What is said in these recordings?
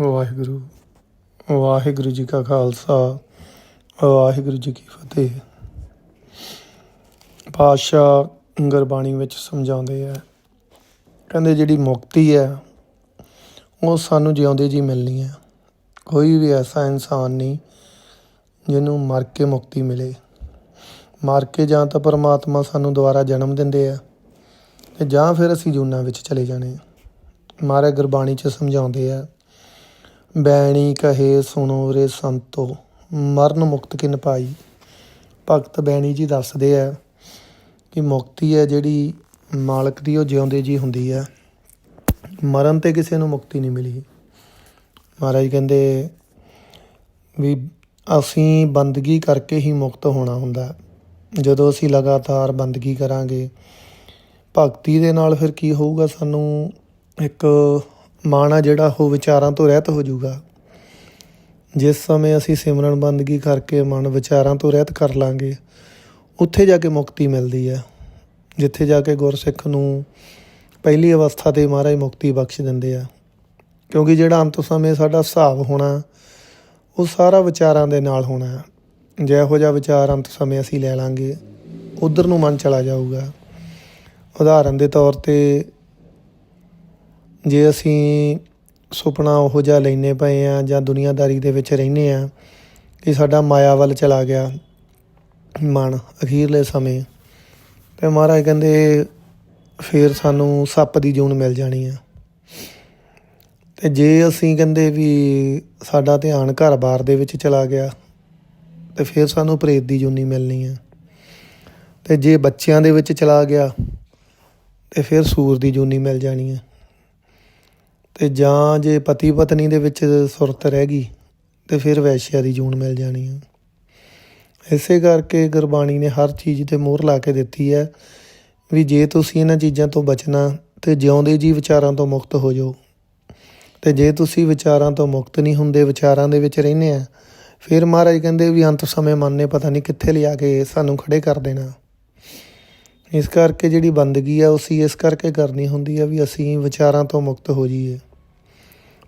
ਵਾਹਿਗੁਰੂ ਵਾਹਿਗੁਰੂ ਜੀ ਕਾ ਖਾਲਸਾ, ਵਾਹਿਗੁਰੂ ਜੀ ਕੀ ਫਤਿਹ। ਪਾਤਸ਼ਾਹ ਗੁਰਬਾਣੀ ਵਿੱਚ ਸਮਝਾਉਂਦੇ ਆ, ਕਹਿੰਦੇ ਜਿਹੜੀ ਮੁਕਤੀ ਹੈ, ਉਹ ਸਾਨੂੰ ਜਿਉਂਦੇ ਜੀ ਮਿਲਣੀ ਹੈ। ਕੋਈ ਵੀ ਐਸਾ ਇਨਸਾਨ ਨਹੀਂ ਜਿਹਨੂੰ ਮਰ ਕੇ ਮੁਕਤੀ ਮਿਲੇ। ਮਰ ਕੇ ਜਾਂ ਤਾਂ ਪਰਮਾਤਮਾ ਸਾਨੂੰ ਦੁਬਾਰਾ ਜਨਮ ਦਿੰਦੇ ਆ, ਤੇ ਜਾਂ ਫਿਰ ਅਸੀਂ ਜੂਨਾਂ ਵਿੱਚ ਚਲੇ ਜਾਣੇ ਮਹਾਰਾਜ ਗੁਰਬਾਣੀ ਚ ਸਮਝਾਉਂਦੇ ਆ ਬੈਣੀ ਕਹੇ ਸੁਣੋ ਰੇ ਸੰਤੋ, ਮਰਨ ਮੁਕਤ ਕਿਨ ਪਾਈ? ਭਗਤ ਬੈਣੀ ਜੀ ਦੱਸਦੇ ਆ ਕਿ ਮੁਕਤੀ ਹੈ ਜਿਹੜੀ ਮਾਲਕ ਦੀ, ਉਹ ਜਿਉਂਦੇ ਜੀ ਹੁੰਦੀ ਆ ਮਰਨ ਤੇ ਕਿਸੇ ਨੂੰ ਮੁਕਤੀ ਨਹੀਂ ਮਿਲੀ। ਮਹਾਰਾਜ ਕਹਿੰਦੇ ਵੀ ਅਸੀਂ ਬੰਦਗੀ ਕਰਕੇ ਹੀ ਮੁਕਤ ਹੋਣਾ ਹੁੰਦਾ। ਜਦੋਂ ਅਸੀਂ ਲਗਾਤਾਰ ਬੰਦਗੀ ਕਰਾਂਗੇ, ਭਗਤੀ ਦੇ ਨਾਲ ਫਿਰ ਕੀ ਹੋਊਗਾ? ਸਾਨੂੰ ਇੱਕ ਮਨ ਆ ਜਿਹੜਾ ਉਹ ਵਿਚਾਰਾਂ ਤੋਂ ਰਹਿਤ ਹੋ ਜਾਊਗਾ। ਜਿਸ ਸਮੇਂ ਅਸੀਂ ਸਿਮਰਨ ਬੰਦਗੀ ਕਰਕੇ ਮਨ ਵਿਚਾਰਾਂ ਤੋਂ ਰਹਿਤ ਕਰ ਲਾਂਗੇ, ਉੱਥੇ ਜਾ ਕੇ ਮੁਕਤੀ ਮਿਲਦੀ ਹੈ, ਜਿੱਥੇ ਜਾ ਕੇ ਗੁਰਸਿੱਖ ਨੂੰ ਪਹਿਲੀ ਅਵਸਥਾ ਤੇ ਮਹਾਰਾਜ ਮੁਕਤੀ ਬਖਸ਼ ਦਿੰਦੇ ਆ। ਕਿਉਂਕਿ ਜਿਹੜਾ ਅੰਤ ਸਮੇਂ ਸਾਡਾ ਹਿਸਾਬ ਹੋਣਾ, ਉਹ ਸਾਰਾ ਵਿਚਾਰਾਂ ਦੇ ਨਾਲ ਹੋਣਾ ਹੈ। ਜਿਹੋ ਜਿਹਾ ਵਿਚਾਰ ਅੰਤ ਸਮੇਂ ਅਸੀਂ ਲੈ ਲਾਂਗੇ, ਉਧਰ ਨੂੰ ਮਨ ਚਲਾ ਜਾਊਗਾ। ਉਦਾਹਰਨ ਦੇ ਤੌਰ ਤੇ ਜੇ ਅਸੀਂ ਸੁਪਨਾ ਉਹੋ ਜਿਹਾ ਲੈਨੇ ਪਏ ਆ ਜਾਂ ਦੁਨੀਆਦਾਰੀ ਦੇ ਵਿੱਚ ਰਹਿੰਦੇ ਆ ਕਿ ਸਾਡਾ ਮਾਇਆ ਵੱਲ ਚਲਾ ਗਿਆ, ਮਨ ਅਖੀਰਲੇ ਸਮੇਂ, ਤੇ ਮਹਾਰਾਜ ਕਹਿੰਦੇ ਫਿਰ ਸਾਨੂੰ ਸੱਪ ਦੀ ਜੂਨ ਮਿਲ ਜਾਣੀ ਆ। ਤੇ ਜੇ ਅਸੀਂ ਕਹਿੰਦੇ ਵੀ ਸਾਡਾ ਧਿਆਨ ਘਰ-ਬਾਰ ਦੇ ਵਿੱਚ ਚਲਾ ਗਿਆ, ਤੇ ਫਿਰ ਸਾਨੂੰ ਪ੍ਰੇਤ ਦੀ ਜੂਨੀ ਮਿਲਣੀ ਆ। ਤੇ ਜੇ ਬੱਚਿਆਂ ਦੇ ਵਿੱਚ ਚਲਾ ਗਿਆ, ਤੇ ਫਿਰ ਸੂਰ ਦੀ ਜੂਨੀ ਮਿਲ ਜਾਣੀ ਆ। ਤੇ ਜਾਂ ਜੇ ਪਤੀ ਪਤਨੀ ਦੇ ਵਿੱਚ ਸੁਰਤ ਰਹਿ ਗਈ, ਤੇ ਫਿਰ ਵੈਸ਼ਿਆ ਦੀ ਜੂਨ ਮਿਲ ਜਾਣੀ ਆ। ਇਸੇ ਕਰਕੇ ਗੁਰਬਾਣੀ ਨੇ ਹਰ ਚੀਜ਼ ਤੇ ਮੋਹਰ ਲਾ ਕੇ ਦਿੱਤੀ ਹੈ ਵੀ ਜੇ ਤੁਸੀਂ ਇਹਨਾਂ ਚੀਜ਼ਾਂ ਤੋਂ ਬਚਣਾ, ਤੇ ਜਿਉਂਦੇ ਜੀ ਵਿਚਾਰਾਂ ਤੋਂ ਮੁਕਤ ਹੋ ਜਾਓ। ਤੇ ਜੇ ਤੁਸੀਂ ਵਿਚਾਰਾਂ ਤੋਂ ਮੁਕਤ ਨਹੀਂ ਹੁੰਦੇ, ਵਿਚਾਰਾਂ ਦੇ ਵਿੱਚ ਰਹਿੰਦੇ ਆ, ਫਿਰ ਮਹਾਰਾਜ ਕਹਿੰਦੇ ਵੀ ਅੰਤ ਸਮੇਂ ਮਨ ਨੇ ਪਤਾ ਨਹੀਂ ਕਿੱਥੇ ਲਿਆ ਕੇ ਸਾਨੂੰ ਖੜੇ ਕਰ ਦੇਣਾ। ਇਸ ਕਰਕੇ ਜਿਹੜੀ ਬੰਦਗੀ ਆ, ਉਸੀ ਇਸ ਕਰਕੇ ਕਰਨੀ ਹੁੰਦੀ ਆ ਵੀ ਅਸੀਂ ਵਿਚਾਰਾਂ ਤੋਂ ਮੁਕਤ ਹੋ ਜਾਈਏ।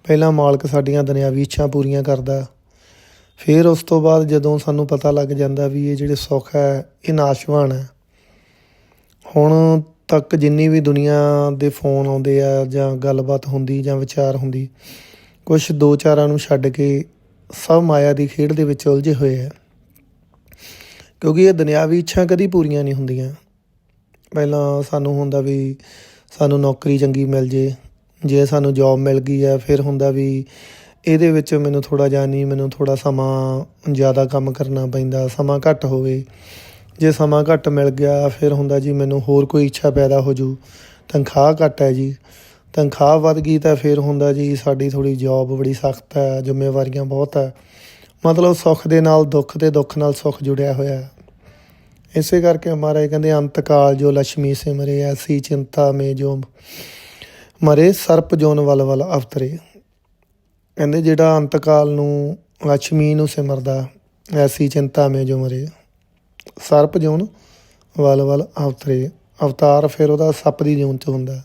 ਪਹਿਲਾਂ ਮਾਲਕ ਸਾਡੀਆਂ ਦੁਨਿਆਵੀ ਇੱਛਾ ਪੂਰੀਆਂ ਕਰਦਾ। ਫਿਰ ਉਸ ਤੋਂ ਬਾਅਦ ਜਦੋਂ ਸਾਨੂੰ ਪਤਾ ਲੱਗ ਜਾਂਦਾ ਵੀ ਇਹ ਜਿਹੜੇ ਸੁੱਖ ਹੈ, ਇਹ ਨਾਸ਼ਵਾਨ ਹੈ। ਹੁਣ ਤੱਕ ਜਿੰਨੀ ਵੀ ਦੁਨੀਆ ਦੇ ਫੋਨ ਆਉਂਦੇ ਆ ਜਾਂ ਗੱਲਬਾਤ ਹੁੰਦੀ ਜਾਂ ਵਿਚਾਰ ਹੁੰਦੀ ਕੁਝ ਦੋ ਚਾਰਾਂ ਨੂੰ ਛੱਡ ਕੇ ਸਭ ਮਾਇਆ ਦੀ ਖੇਡ ਦੇ ਵਿੱਚ ਉਲਝੇ ਹੋਏ ਆ। ਕਿਉਂਕਿ ਇਹ ਦੁਨਿਆਵੀ ਇੱਛਾ ਕਦੀ ਪੂਰੀਆਂ ਨਹੀਂ ਹੁੰਦੀਆਂ। ਪਹਿਲਾਂ ਸਾਨੂੰ ਹੁੰਦਾ ਵੀ ਸਾਨੂੰ ਨੌਕਰੀ ਚੰਗੀ ਮਿਲ ਜੇ ਜੇ ਸਾਨੂੰ ਜੌਬ ਮਿਲ ਗਈ ਹੈ, ਫਿਰ ਹੁੰਦਾ ਵੀ ਇਹਦੇ ਵਿੱਚ ਮੈਨੂੰ ਥੋੜਾ ਜਿਹਾ ਨਹੀਂ, ਮੈਨੂੰ ਥੋੜਾ ਸਮਾਂ ਜ਼ਿਆਦਾ ਕੰਮ ਕਰਨਾ ਪੈਂਦਾ, ਸਮਾਂ ਘੱਟ ਹੋਵੇ। ਜੇ ਸਮਾਂ ਘੱਟ ਮਿਲ ਗਿਆ, ਫਿਰ ਹੁੰਦਾ ਜੀ ਮੈਨੂੰ ਹੋਰ ਕੋਈ ਇੱਛਾ ਪੈਦਾ ਹੋ ਜੂ। ਤਨਖਾਹ ਘੱਟ ਹੈ ਜੀ। ਤਨਖਾਹ ਵੱਧ ਗਈ ਤਾਂ ਫਿਰ ਹੁੰਦਾ ਜੀ ਸਾਡੀ ਥੋੜੀ ਜੌਬ ਬੜੀ ਸਖਤ ਹੈ, ਜ਼ਿੰਮੇਵਾਰੀਆਂ ਬਹੁਤ ਹੈ। ਮਤਲਬ ਸੁੱਖ ਦੇ ਨਾਲ, ਦੁੱਖ ਤੇ ਦੁੱਖ ਨਾਲ ਸੁੱਖ ਜੁੜਿਆ ਹੋਇਆ ਹੈ। ਇਸੇ ਕਰਕੇ ਮਹਾਰਾਜ ਕਹਿੰਦੇ, ਅੰਤਕਾਲ ਜੋ ਲక్ష్ਮੀ ਸਿਮਰੇ, ਐਸੀ ਚਿੰਤਾ ਮੇ ਜੋ ਮਰੇ ਸਰਪ ਜੋਨ ਵੱਲ ਵੱਲ ਅਵਤਰੇ। ਕਹਿੰਦੇ ਜਿਹੜਾ ਅੰਤਕਾਲ ਨੂੰ ਲక్ష్ਮੀ ਨੂੰ ਸਿਮਰਦਾ, ਐਸੀ ਚਿੰਤਾ ਮੇ ਜੋ ਮਰੇ। ਸਰਪ ਜੋਨ ਵੱਲ ਵਲ ਅਵਤਰੇ। ਅਵਤਾਰ ਫਿਰ ਉਹਦਾ ਸੱਪ ਦੀ ਜੂਨ ਚ ਹੁੰਦਾ।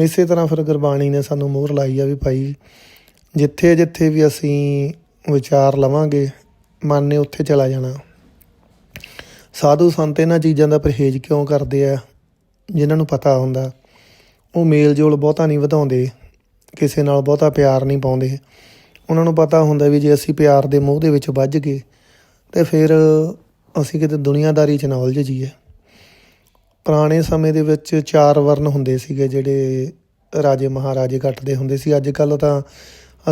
ਇਸੇ ਤਰ੍ਹਾਂ ਫਿਰ ਗੁਰਬਾਣੀ ਨੇ ਸਾਨੂੰ ਮੋਹਰ ਲਾਈ ਆ ਵੀ ਭਾਈ, ਜਿੱਥੇ ਜਿੱਥੇ ਵੀ ਅਸੀਂ ਵਿਚਾਰ ਲਵਾਂਗੇ, ਮਨ ਨੇ ਉੱਥੇ ਚਲਾ ਜਾਣਾ। ਸਾਧੂ ਸੰਤ ਇਹਨਾਂ ਚੀਜ਼ਾਂ ਦਾ ਪਰਹੇਜ਼ ਕਿਉਂ ਕਰਦੇ ਆ? ਜਿਨ੍ਹਾਂ ਨੂੰ ਪਤਾ ਹੁੰਦਾ। ਉਹ ਮੇਲ ਜੋਲ ਬਹੁਤਾ ਨਹੀਂ ਵਧਾਉਂਦੇ, ਕਿਸੇ ਨਾਲ ਬਹੁਤਾ ਪਿਆਰ ਨਹੀਂ ਪਾਉਂਦੇ। ਉਹਨਾਂ ਨੂੰ ਪਤਾ ਹੁੰਦਾ ਵੀ ਜੇ ਅਸੀਂ ਪਿਆਰ ਦੇ ਮੋਹ ਦੇ ਵਿੱਚ ਵੱਜ ਗਏ, ਤੇ ਫਿਰ ਅਸੀਂ ਕਿਤੇ ਦੁਨੀਆਦਾਰੀ 'ਚ ਨਾ ਉਲਝ ਜਾਈਏ। ਪੁਰਾਣੇ ਸਮੇਂ ਦੇ ਵਿੱਚ ਚਾਰ ਵਰਨ ਹੁੰਦੇ ਸੀਗੇ, ਜਿਹੜੇ ਰਾਜੇ ਮਹਾਰਾਜੇ ਕੱਟਦੇ ਹੁੰਦੇ ਸੀ। ਅੱਜ ਕੱਲ ਤਾਂ